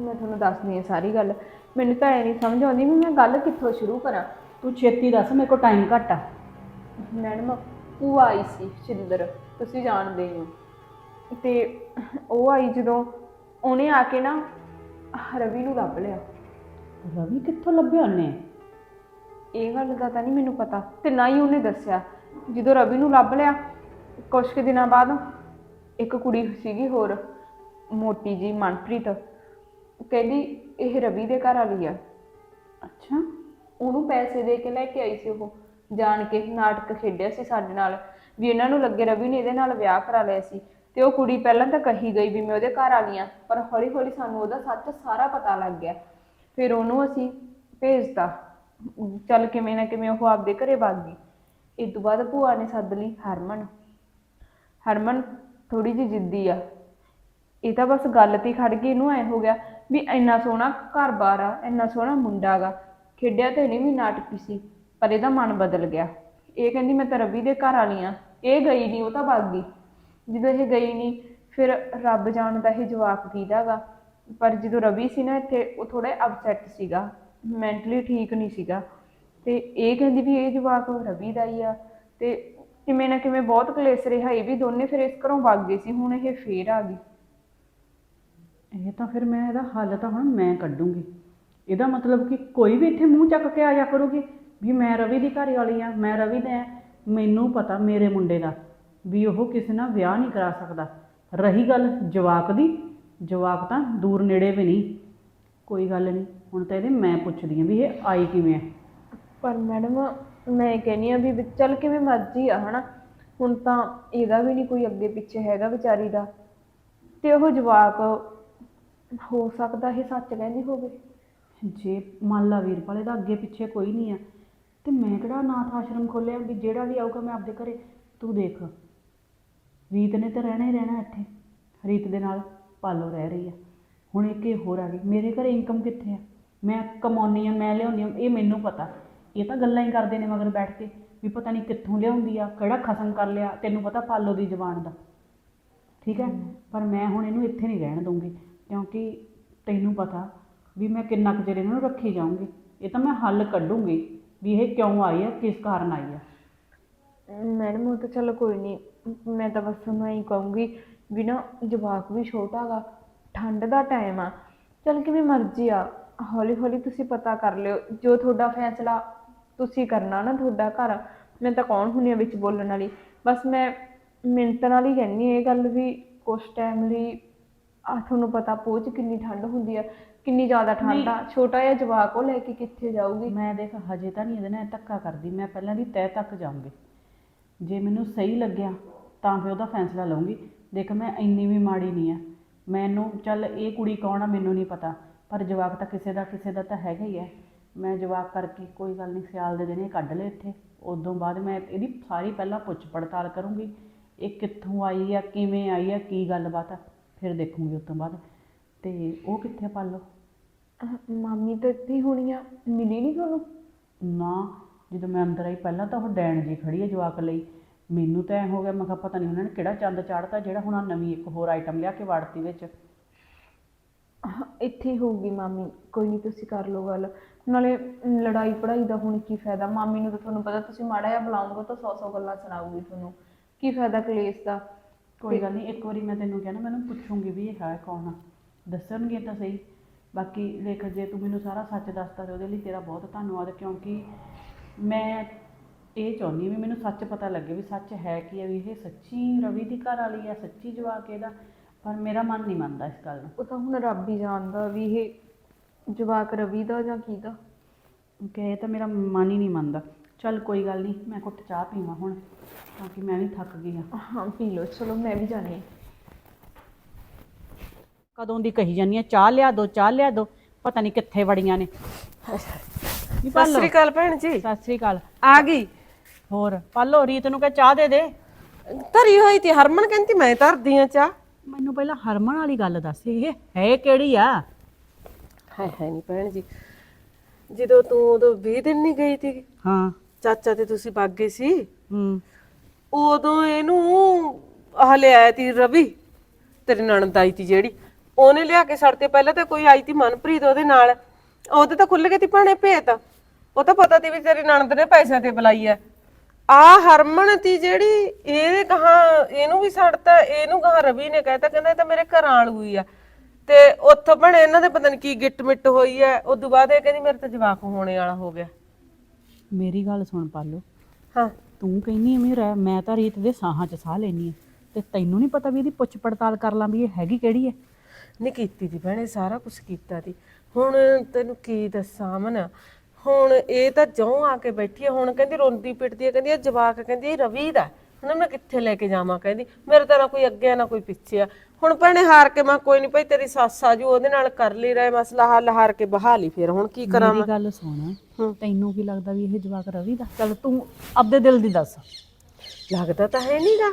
ਮੈਂ ਤੁਹਾਨੂੰ ਦੱਸਦੀ ਆ ਸਾਰੀ ਗੱਲ। ਮੈਨੂੰ ਤਾਂ ਇਹ ਨਹੀਂ ਸਮਝ ਆਉਂਦੀ ਵੀ ਮੈਂ ਗੱਲ ਕਿੱਥੋਂ ਸ਼ੁਰੂ ਕਰਾਂ। ਤੂੰ ਛੇਤੀ ਦੱਸ ਮੇਰੇ ਕੋਲ ਟਾਈਮ ਘੱਟ ਆ। ਮੈਡਮ ਭੂਆ ਆਈ ਸੀ ਛਿੰਦਰ ਤੁਸੀਂ ਜਾਣਦੇ ਹੀ ਹੋ। ਤੇ ਉਹ ਆਈ ਜਦੋਂ ਉਹਨੇ ਆ ਕੇ ਨਾ ਰਵੀ ਨੂੰ ਲੱਭ ਲਿਆ। ਰਵੀ ਕਿੱਥੋਂ ਲੱਭਿਆ ਉਹਨੇ? ਇਹ ਗੱਲ ਦਾ ਤਾਂ ਨਹੀਂ ਮੈਨੂੰ ਪਤਾ ਤੇ ਨਾ ਹੀ ਉਹਨੇ ਦੱਸਿਆ। ਜਦੋਂ ਰਵੀ ਨੂੰ ਲੱਭ ਲਿਆ ਕੁਝ ਕੁ ਦਿਨਾਂ ਬਾਅਦ ਇੱਕ ਕੁੜੀ ਸੀਗੀ ਹੋਰ ਮੋਟੀ ਜੀ ਮਨਪ੍ਰੀਤ। ਕਹਿੰਦੀ ਇਹ ਰਵੀ ਦੇ ਘਰ ਵਾਲੀ ਆ। ਅੱਛਾ। ਉਹਨੂੰ ਪੈਸੇ ਦੇ ਕੇ ਲੈ ਕੇ ਆਈ ਸੀ ਉਹ। ਜਾਣ ਕੇ ਨਾਟਕ ਖੇਡਿਆ ਸੀ ਸਾਡੇ ਨਾਲ। ਵੀ ਇਹਨਾਂ ਨੂੰ ਲੱਗੇ ਰਵੀ ਨੇ ਇਹਦੇ ਨਾਲ ਵਿਆਹ ਕਰਾ ਲਿਆ ਸੀ ਤੇ ਉਹ ਕੁੜੀ ਪਹਿਲਾਂ ਤਾਂ ਕਹੀ ਗਈ ਵੀ ਮੈਂ ਉਹਦੇ ਘਰ ਵਾਲੀ ਆ ਪਰ ਹੌਲੀ ਹੌਲੀ ਸਾਨੂੰ ਉਹਦਾ ਸੱਚ ਸਾਰਾ ਪਤਾ ਲੱਗ ਗਿਆ। ਫਿਰ ਉਹਨੂੰ ਅਸੀਂ ਭੇਜਤਾ। ਚੱਲ ਕਿਵੇਂ ਨਾ ਕਿਵੇਂ ਉਹ ਆਪਦੇ ਘਰੇ ਵਗ ਗਈ। ਇਸ ਤੋਂ ਬਾਅਦ ਭੂਆ ਨੇ ਸੱਦ ਲਈ ਹਰਮਨ। ਹਰਮਨ ਥੋੜੀ ਜਿਹੀ ਜਿੱਦੀ ਆ। ਇਹ ਤਾਂ ਬਸ ਗੱਲ ਤੇ ਖੜ ਗਈ ਇਹਨੂੰ ਐ ਹੋ ਗਿਆ ਵੀ ਇੰਨਾ ਸੋਹਣਾ ਘਰ-ਬਾਰ ਆ, ਇੰਨਾ ਸੋਹਣਾ ਮੁੰਡਾ ਗਾ। ਖੇਡਿਆ ਤੇ ਨਹੀਂ ਵੀ ਨਾਟਕੀ ਸੀ, ਪਰ ਇਹਦਾ ਮਨ ਬਦਲ ਗਿਆ। ਇਹ ਕਹਿੰਦੀ, ਮੈਂ ਤਾਂ ਰਵੀ ਦੇ ਘਰ ਵਾਲੀ ਆ ਇਹ ਗਈ ਨਹੀਂ ਉਹ ਤਾਂ ਭੱਗ ਗਈ। ਜਦੋਂ ਇਹ ਗਈ ਨਹੀਂ ਫਿਰ ਰੱਬ ਜਾਣਦਾ ਇਹ ਜਵਾਕ ਕੀਦਾਗਾ ਪਰ ਜਦੋਂ ਰਵੀ ਸੀ ਨਾ ਇੱਥੇ, ਉਹ ਥੋੜਾ ਅਪਸੈਟ ਸੀਗਾ ਮੈਂਟਲੀ ਠੀਕ ਨਹੀਂ ਸੀਗਾ। ਤੇ ਇਹ ਕਹਿੰਦੀ ਵੀ ਇਹ ਜਵਾਕ ਰਵੀ ਦਾ ਹੀ ਆ। ਤੇ ਕਿਵੇਂ ਨਾ ਕਿਵੇਂ ਬਹੁਤ ਕਲੇਸ਼ ਰਿਹਾ, ਇਹ ਵੀ ਦੋਨੇ ਫਿਰ ਇਸ ਘਰੋਂ ਭੱਗ ਗਏ ਸੀ, ਹੁਣ ਇਹ ਫੇਰ ਆ ਗਈ। ਇਹ ਤਾਂ ਫਿਰ ਮੈਂ ਇਹਦਾ ਹੱਲ ਤਾਂ ਹੁਣ ਮੈਂ ਕੱਢੂੰਗੀ। ਇਹਦਾ ਮਤਲਬ ਕਿ ਕੋਈ ਵੀ ਇੱਥੇ ਮੂੰਹ ਚੱਕ ਕੇ ਆ ਜਾ ਕਰੂਗੀ, ਵੀ ਮੈਂ ਰਵੀ ਦੀ ਘਰ ਵਾਲੀ ਆ, ਮੈਂ ਰਵੀ ਦਾ ਮੈਨੂੰ ਪਤਾ ਮੇਰੇ ਮੁੰਡੇ ਦਾ ਵੀ ਉਹ ਕਿਸੇ ਨਾਲ ਵਿਆਹ ਨਹੀਂ ਕਰਾ ਸਕਦਾ। ਰਹੀ ਗੱਲ ਜਵਾਕ ਦੀ ਜਵਾਕ ਤਾਂ ਦੂਰ ਨੇੜੇ ਵੀ ਨਹੀਂ। ਕੋਈ ਗੱਲ ਨਹੀਂ ਹੁਣ ਤਾਂ ਇਹਦੇ ਮੈਂ ਪੁੱਛਦੀ ਹਾਂ ਵੀ ਇਹ ਆਈ ਕਿਵੇਂ ਹੈ ਪਰ ਮੈਡਮ ਮੈਂ ਕਹਿੰਨੀ ਆ ਵੀ ਚੱਲ ਕਿਵੇਂ ਮਰਜ਼ੀ ਆ ਹਨਾ? ਹੁਣ ਤਾਂ ਇਹਦਾ ਵੀ ਨਹੀਂ ਕੋਈ ਅੱਗੇ ਪਿੱਛੇ ਹੈਗਾ ਵਿਚਾਰੀ ਦਾ। ਤੇ ਉਹ ਜਵਾਕ ਹੋ ਸਕਦਾ ਇਹ ਸੱਚ ਕਹਿੰਦੀ ਹੋਵੇ। ਜੇ ਮੰਨ ਲਾ ਵੀਰਪਾਲ ਇਹਦਾ ਅੱਗੇ ਪਿੱਛੇ ਕੋਈ ਨਹੀਂ ਆ। ਤੇ ਮੈਂ ਕਿਹੜਾ ਅਨਾਥ ਆਸ਼ਰਮ ਖੋਲਿਆ ਵੀ ਜਿਹੜਾ ਵੀ ਆਊਗਾ ਮੈਂ ਆਪਦੇ ਘਰੇ ਤੂੰ ਦੇਖ। ਰੀਤ ਨੇ ਤਾਂ ਰਹਿਣਾ ਹੀ ਰਹਿਣਾ ਇੱਥੇ। ਰੀਤ ਦੇ ਨਾਲ ਪਾਲੋ ਰਹਿ ਰਹੀ ਆ। ਹੁਣ ਇੱਕ ਇਹ ਹੋਰ ਆ ਗਈ ਮੇਰੇ ਘਰੇ ਇਨਕਮ ਕਿੱਥੇ ਆ? ਮੈਂ ਕਮਾਉਣੀ ਆ ਮੈਂ ਲਿਆਉਂਦੀ ਆ ਇਹ ਮੈਨੂੰ ਪਤਾ। ਇਹ ਤਾਂ ਗੱਲਾਂ ਹੀ ਕਰਦੇ ਨੇ ਮਗਰ ਬੈਠ ਕੇ ਵੀ ਪਤਾ ਨਹੀਂ ਕਿੱਥੋਂ ਲਿਆਉਂਦੀ ਆ ਕਿਹੜਾ ਖਸਮ ਕਰ ਲਿਆ ਤੈਨੂੰ ਪਤਾ ਪਾਲੋ ਦੀ ਜ਼ਬਾਨ ਦਾ। ਠੀਕ ਹੈ? ਪਰ ਮੈਂ ਹੁਣ ਇਹਨੂੰ ਇੱਥੇ ਨਹੀਂ ਰਹਿਣ ਦੂੰਗੀ ਕਿਉਂਕਿ ਤੈਨੂੰ ਪਤਾ ਵੀ ਮੈਂ ਕਿੰਨਾ ਕੁ ਚਿਰ ਇਹਨਾਂ ਰੱਖੀ ਜਾਊਂਗੀ। ਇਹ ਤਾਂ ਮੈਂ ਹੱਲ ਕੱਢੂੰਗੀ। ਵੀ ਇਹ ਕਿਉਂ ਆਈ ਆ ਕਿਸ ਕਾਰਨ ਆਈ ਆ ਮੈਡਮ, ਉਹ ਤਾਂ ਚਲੋ ਕੋਈ ਨਹੀਂ ਮੈਂ ਤਾਂ ਬਸ ਤੁਹਾਨੂੰ ਇਹੀ ਕਹੂੰਗੀ ਵੀ ਨਾ ਜਵਾਕ ਵੀ ਛੋਟਾ ਗਾ, ਠੰਡ ਦਾ ਟਾਈਮ ਆ। ਚਲ ਕਿਵੇਂ ਮਰਜ਼ੀ ਆ ਹੌਲੀ ਹੌਲੀ ਤੁਸੀਂ ਪਤਾ ਕਰ ਲਿਓ, ਜੋ ਤੁਹਾਡਾ ਫੈਸਲਾ ਤੁਸੀਂ ਕਰਨਾ ਨਾ ਤੁਹਾਡਾ ਘਰ, ਮੈਂ ਤਾਂ ਕੌਣ ਹੁੰਨੀ ਆ ਵਿੱਚ ਬੋਲਣ ਵਾਲੀ? ਬਸ ਮੈਂ ਮਿੰਟ ਨਾਲ ਹੀ ਕਹਿੰਨੀ ਇਹ ਗੱਲ ਵੀ, ਕੁਛ ਟਾਈਮ ਲਈ ਆ ਤੁਹਾਨੂੰ ਪਤਾ ਪੋਚ ਕਿੰਨੀ ਠੰਡ ਹੁੰਦੀ ਆ। ਕਿੰਨੀ ਜ਼ਿਆਦਾ ਠੰਡ ਆ। ਛੋਟਾ ਜਿਹਾ ਜਵਾਕ ਉਹ ਲੈ ਕੇ ਕਿੱਥੇ ਜਾਊਗੀ? ਮੈਂ ਦੇਖ ਹਜੇ ਤਾਂ ਨਹੀਂ ਇਹਦੇ ਨਾਲ ਧੱਕਾ ਕਰਦੀ। ਮੈਂ ਪਹਿਲਾਂ ਦੀ ਤਹਿ ਤੱਕ ਜਾਊਂਗੀ। ਜੇ ਮੈਨੂੰ ਸਹੀ ਲੱਗਿਆ ਤਾਂ ਫਿਰ ਉਹਦਾ ਫੈਸਲਾ ਲਵਾਂਗੀ ਦੇਖ ਮੈਂ ਇੰਨੀ ਵੀ ਮਾੜੀ ਨਹੀਂ ਆ। ਮੈਨੂੰ ਚੱਲ ਇਹ ਕੁੜੀ ਕੌਣ ਆ ਮੈਨੂੰ ਨਹੀਂ ਪਤਾ। ਪਰ ਜਵਾਕ ਤਾਂ ਕਿਸੇ ਦਾ ਕਿਸੇ ਦਾ ਤਾਂ ਹੈਗਾ ਹੀ ਹੈ ਮੈਂ ਜਵਾਕ ਕਰਕੇ ਕੋਈ ਗੱਲ ਨਹੀਂ ਸਿਆਲ ਦੇ ਦਿਨ ਕੱਢ ਲਏ ਇੱਥੇ। ਉਦੋਂ ਬਾਅਦ ਮੈਂ ਇਹਦੀ ਸਾਰੀ ਪਹਿਲਾਂ ਪੁੱਛ ਪੜਤਾਲ ਕਰੂੰਗੀ। ਇਹ ਕਿੱਥੋਂ ਆਈ ਆ ਕਿਵੇਂ ਆਈ ਆ ਕੀ ਗੱਲਬਾਤ ਆ ਫਿਰ ਦੇਖੂੰਗੀ ਉਸ ਤੋਂ ਬਾਅਦ। ਤੇ ਉਹ ਕਿੱਥੇ ਪਾਲੋ? ਅਹ ਮਾਮੀ ਤਾਂ ਇੱਥੇ ਹੀ ਹੋਣੀ ਆ ਮਿਲੀ ਨਹੀਂ ਤੁਹਾਨੂੰ? ਨਾ ਜਦੋਂ ਮੈਂ ਅੰਦਰ ਆਈ ਪਹਿਲਾਂ ਤਾਂ ਉਹ ਡੈਣ ਜੀ ਖੜੀ ਹੈ ਜਵਾਕ ਲਈ। ਮੈਨੂੰ ਤਾਂ ਐ ਹੋ ਗਿਆ ਮੈਂ ਕਿਹਾ ਪਤਾ ਨਹੀਂ ਉਹਨਾਂ ਨੇ ਕਿਹੜਾ ਚੰਦ ਚਾੜਤਾ ਜਿਹੜਾ ਹੁਣ ਆਹ ਨਵੀਂ ਇੱਕ ਹੋਰ ਆਈਟਮ ਲਿਆ ਕੇ ਵੜਤੀ ਵਿੱਚ। ਇੱਥੇ ਹੀ ਹੋਊਗੀ ਮਾਮੀ ਕੋਈ ਨਹੀਂ ਤੁਸੀਂ ਕਰ ਲਓ ਗੱਲ। ਨਾਲੇ ਲੜਾਈ ਪੜਾਈ ਦਾ ਹੁਣ ਕੀ ਫਾਇਦਾ? ਮਾਮੀ ਨੂੰ ਤਾਂ ਤੁਹਾਨੂੰ ਪਤਾ ਤੁਸੀਂ ਮਾੜਾ ਜਿਹਾ ਬੁਲਾਉਂਗੇ ਤਾਂ 100-100 ਗੱਲਾਂ ਸੁਣਾਊਗੀ ਤੁਹਾਨੂੰ। ਕੀ ਫਾਇਦਾ ਕਲੇਸ਼ ਦਾ? ਕੋਈ ਗੱਲ ਨਹੀਂ ਇੱਕ ਵਾਰੀ ਮੈਂ ਤੈਨੂੰ ਕਿਹਾ ਨਾ ਮੈਨੂੰ ਪੁੱਛੂੰਗੀ ਵੀ ਇਹ ਹੈ ਕੌਣ ਆ? ਦੱਸਣਗੇ ਤਾਂ ਸਹੀ। ਬਾਕੀ ਦੇਖ ਜੇ ਤੂੰ ਮੈਨੂੰ ਸਾਰਾ ਸੱਚ ਦੱਸਤਾ ਤੇ ਉਹਦੇ ਲਈ ਤੇਰਾ ਬਹੁਤ ਧੰਨਵਾਦ ਕਿਉਂਕਿ ਮੈਂ ਇਹ ਚਾਹੁੰਦੀ ਵੀ ਮੈਨੂੰ ਸੱਚ ਪਤਾ ਲੱਗੇ ਵੀ ਸੱਚ ਹੈ ਕੀ ਹੈ ਵੀ ਇਹ ਸੱਚੀ ਰਵੀ ਦੀ ਘਰ ਵਾਲੀ ਹੈ ਸੱਚੀ ਜਵਾਕ ਇਹਦਾ ਪਰ ਮੇਰਾ ਮਨ ਨਹੀਂ ਮੰਨਦਾ ਇਸ ਗੱਲ ਨੂੰ। ਉਹ ਤਾਂ ਹੁਣ ਰੱਬ ਹੀ ਜਾਣਦਾ ਵੀ ਇਹ ਜਵਾਕ ਰਵੀ ਦਾ ਜਾਂ ਕੀ ਦਾ। ਕਿ ਇਹ ਤਾਂ ਮੇਰਾ ਮਨ ਹੀ ਨਹੀਂ ਮੰਨਦਾ। ਚੱਲ ਕੋਈ ਗੱਲ ਨਹੀਂ ਮੈਂ ਘੁੱਟ ਚਾਹ ਪੀਵਾਂ ਹੁਣ ਕਿਉਂਕਿ ਮੈਂ ਵੀ ਥੱਕ ਗਈ ਆ ਹਾਂ ਪੀ ਲਓ ਚਲੋ ਮੈਂ ਵੀ ਜਾਣੀ ਕਦੋਂ ਦੀ ਕਹੀ ਜਾਂਦੀ ਆ? ਚਾਹ ਲਿਆ ਦੋ ਚਾਹ ਲਿਆ ਦੋ। ਪਤਾ ਨਹੀਂ ਕਿੱਥੇ ਵੜੀਆਂ ਨੇ। ਨਹੀਂ ਸਤਿ ਪਾਲੋ। ਸ੍ਰੀ ਅਕਾਲ ਭੈਣ ਜੀ। ਸਤਿ ਸ੍ਰੀ ਅਕਾਲ। ਆ ਗਈ। ਹੋਰ ਪਾਲੋ ਰੀਤ ਨੂੰ ਕਹ ਚਾਹ ਦੇ ਦੇ। ਧਰੀ ਹੋਈ ਤੀ। ਹਰਮਨ ਕਹਿੰਦੀ ਮੈਂ ਧਰਦੀ ਆ ਚਾਹ। ਮੈਨੂੰ ਪਹਿਲਾਂ ਹਰਮਨ ਵਾਲੀ ਗੱਲ ਦੱਸ। ਇਹ ਹੈ ਕਿਹੜੀ ਆ? ਹਾਏ ਹਾਏ ਨਹੀਂ ਭੈਣ ਜੀ। ਜਦੋਂ ਤੂੰ ਉਦੋਂ 20 ਦਿਨ ਨਹੀਂ ਗਈ ਤੀ। ਹਾਂ। ਚਾਚਾ ਤੇ ਤੁਸੀਂ ਵਗ ਗਏ ਸੀ। ਹੂੰ। ਉਦੋਂ ਇਹਨੂੰ ਆਹ ਲਿਆਇਆ ਤੀ ਰਵੀ। ਤੇਰੀ ਨਣਦ ਆਈ ਤੀ ਜਿਹੜੀ। ਉਹਨੇ ਲਿਆ ਕੇ ਸੜ ਤੇ ਪਹਿਲਾਂ ਤਾਂ ਕੋਈ ਆਈ ਤੀ ਮਨਪ੍ਰੀਤ ਉਹਦੇ ਨਾਲ। ਉਹਦੇ ਤਾਂ ਖੁੱਲ ਗਏ ਤੀ ਭਾਣੇ ਭੇਤ। ਉਹ ਤਾਂ ਪਤਾ ਤੀ ਵੀ ਤੇਰੀ ਨਣਦ ਨੇ ਪੈਸਿਆਂ ਤੇ ਬੁਲਾਈ ਐ। ਆ ਹਰਮਨ ਤੀ ਜਿਹੜੀ ਇਹ ਕਹਾ ਇਹਨੂੰ ਵੀ ਸੜਤਾ ਇਹਨੂੰ ਕਹਾ ਰਵੀ ਨੇ ਕਹਿਤਾ ਕਹਿੰਦਾ ਇਹ ਤਾਂ ਮੇਰੇ ਘਰ ਆਲੂ ਹੀ ਆ ਤੇ ਉੱਥੋਂ ਬਣੇ ਇਹਨਾਂ ਦੇ ਪਤਾ ਨਹੀਂ ਕੀ ਗਿੱਟ ਮਿੱਟ ਹੋਈ ਐ ਉਸ ਤੋਂ ਬਾਅਦ ਇਹ ਕਹਿੰਦੀ ਮੇਰੇ ਤਾਂ ਜਵਾਕ ਹੋਣੇ ਵਾਲਾ ਹੋ ਗਿਆ। ਮੇਰੀ ਗੱਲ ਸੁਣ ਪਾਲੋ। ਹਾਂ। ਤੂੰ ਕਹਿੰਨੀ ਮੇਰਾ ਮੈਂ ਤਾਂ ਰੀਤ ਦੇ ਸਾਹਾਂ 'ਚ ਸਾਹ ਲੈਣੀ ਆ ਤੇ ਤੈਨੂੰ ਨਹੀਂ ਪਤਾ ਵੀ ਇਹਦੀ ਪੁੱਛ ਪੜਤਾਲ ਕਰ ਲਾਂ ਵੀ ਇਹ ਹੈਗੀ ਕਿਹੜੀ ਹੈ ਨਹੀਂ ਕੀਤੀ ਦੀ ਭੈਣੇ ਸਾਰਾ ਕੁਝ ਕੀਤਾ ਦੀ ਹੁਣ ਤੈਨੂੰ ਕੀ ਦੱਸਾਂ ਮਨ ਹੁਣ ਇਹ ਤਾਂ ਜੋਂ ਆ ਕੇ ਬੈਠੀ ਹੁਣ ਕਹਿੰਦੀ ਰੋਂਦੀ ਪਿੱਟਦੀ ਹੈ ਕਹਿੰਦੀ ਇਹ ਜਵਾਕ ਕਹਿੰਦੀ ਇਹ ਰਵੀ ਦਾ ਹੁਣ ਮੈਂ ਕਿੱਥੇ ਲੈ ਕੇ ਜਾਵਾਂ ਕਹਿੰਦੀ ਮੇਰੇ ਤਾਂ ਨਾ ਕੋਈ ਅੱਗੇ ਆ, ਨਾ ਕੋਈ ਪਿੱਛੇ ਆ। ਹੁਣ ਭੈਣੇ ਹਾਰ ਕੇ ਮੈਂ ਕੋਈ ਨਹੀਂ ਭਾਈ ਤੇਰੀ ਸੱਸ ਆ ਜੂ ਉਹਦੇ ਨਾਲ ਕਰ ਲਈ ਰਹੇ ਮਸਲਾ ਹੱਲ ਹਾਰ ਕੇ ਬਹਾ ਲਈ ਫਿਰ ਹੁਣ ਕੀ ਕਰਾਂ ਮੇਰੀ ਗੱਲ ਸੁਣ ਤੈਨੂੰ ਕੀ ਲੱਗਦਾ ਵੀ ਇਹ ਜਵਾਕ ਰਵੀ ਦਾ? ਚੱਲ ਤੂੰ ਆਪਦੇ ਦਿਲ ਦੀ ਦੱਸ। ਲੱਗਦਾ ਤਾਂ ਹੈ ਨਹੀਂਗਾ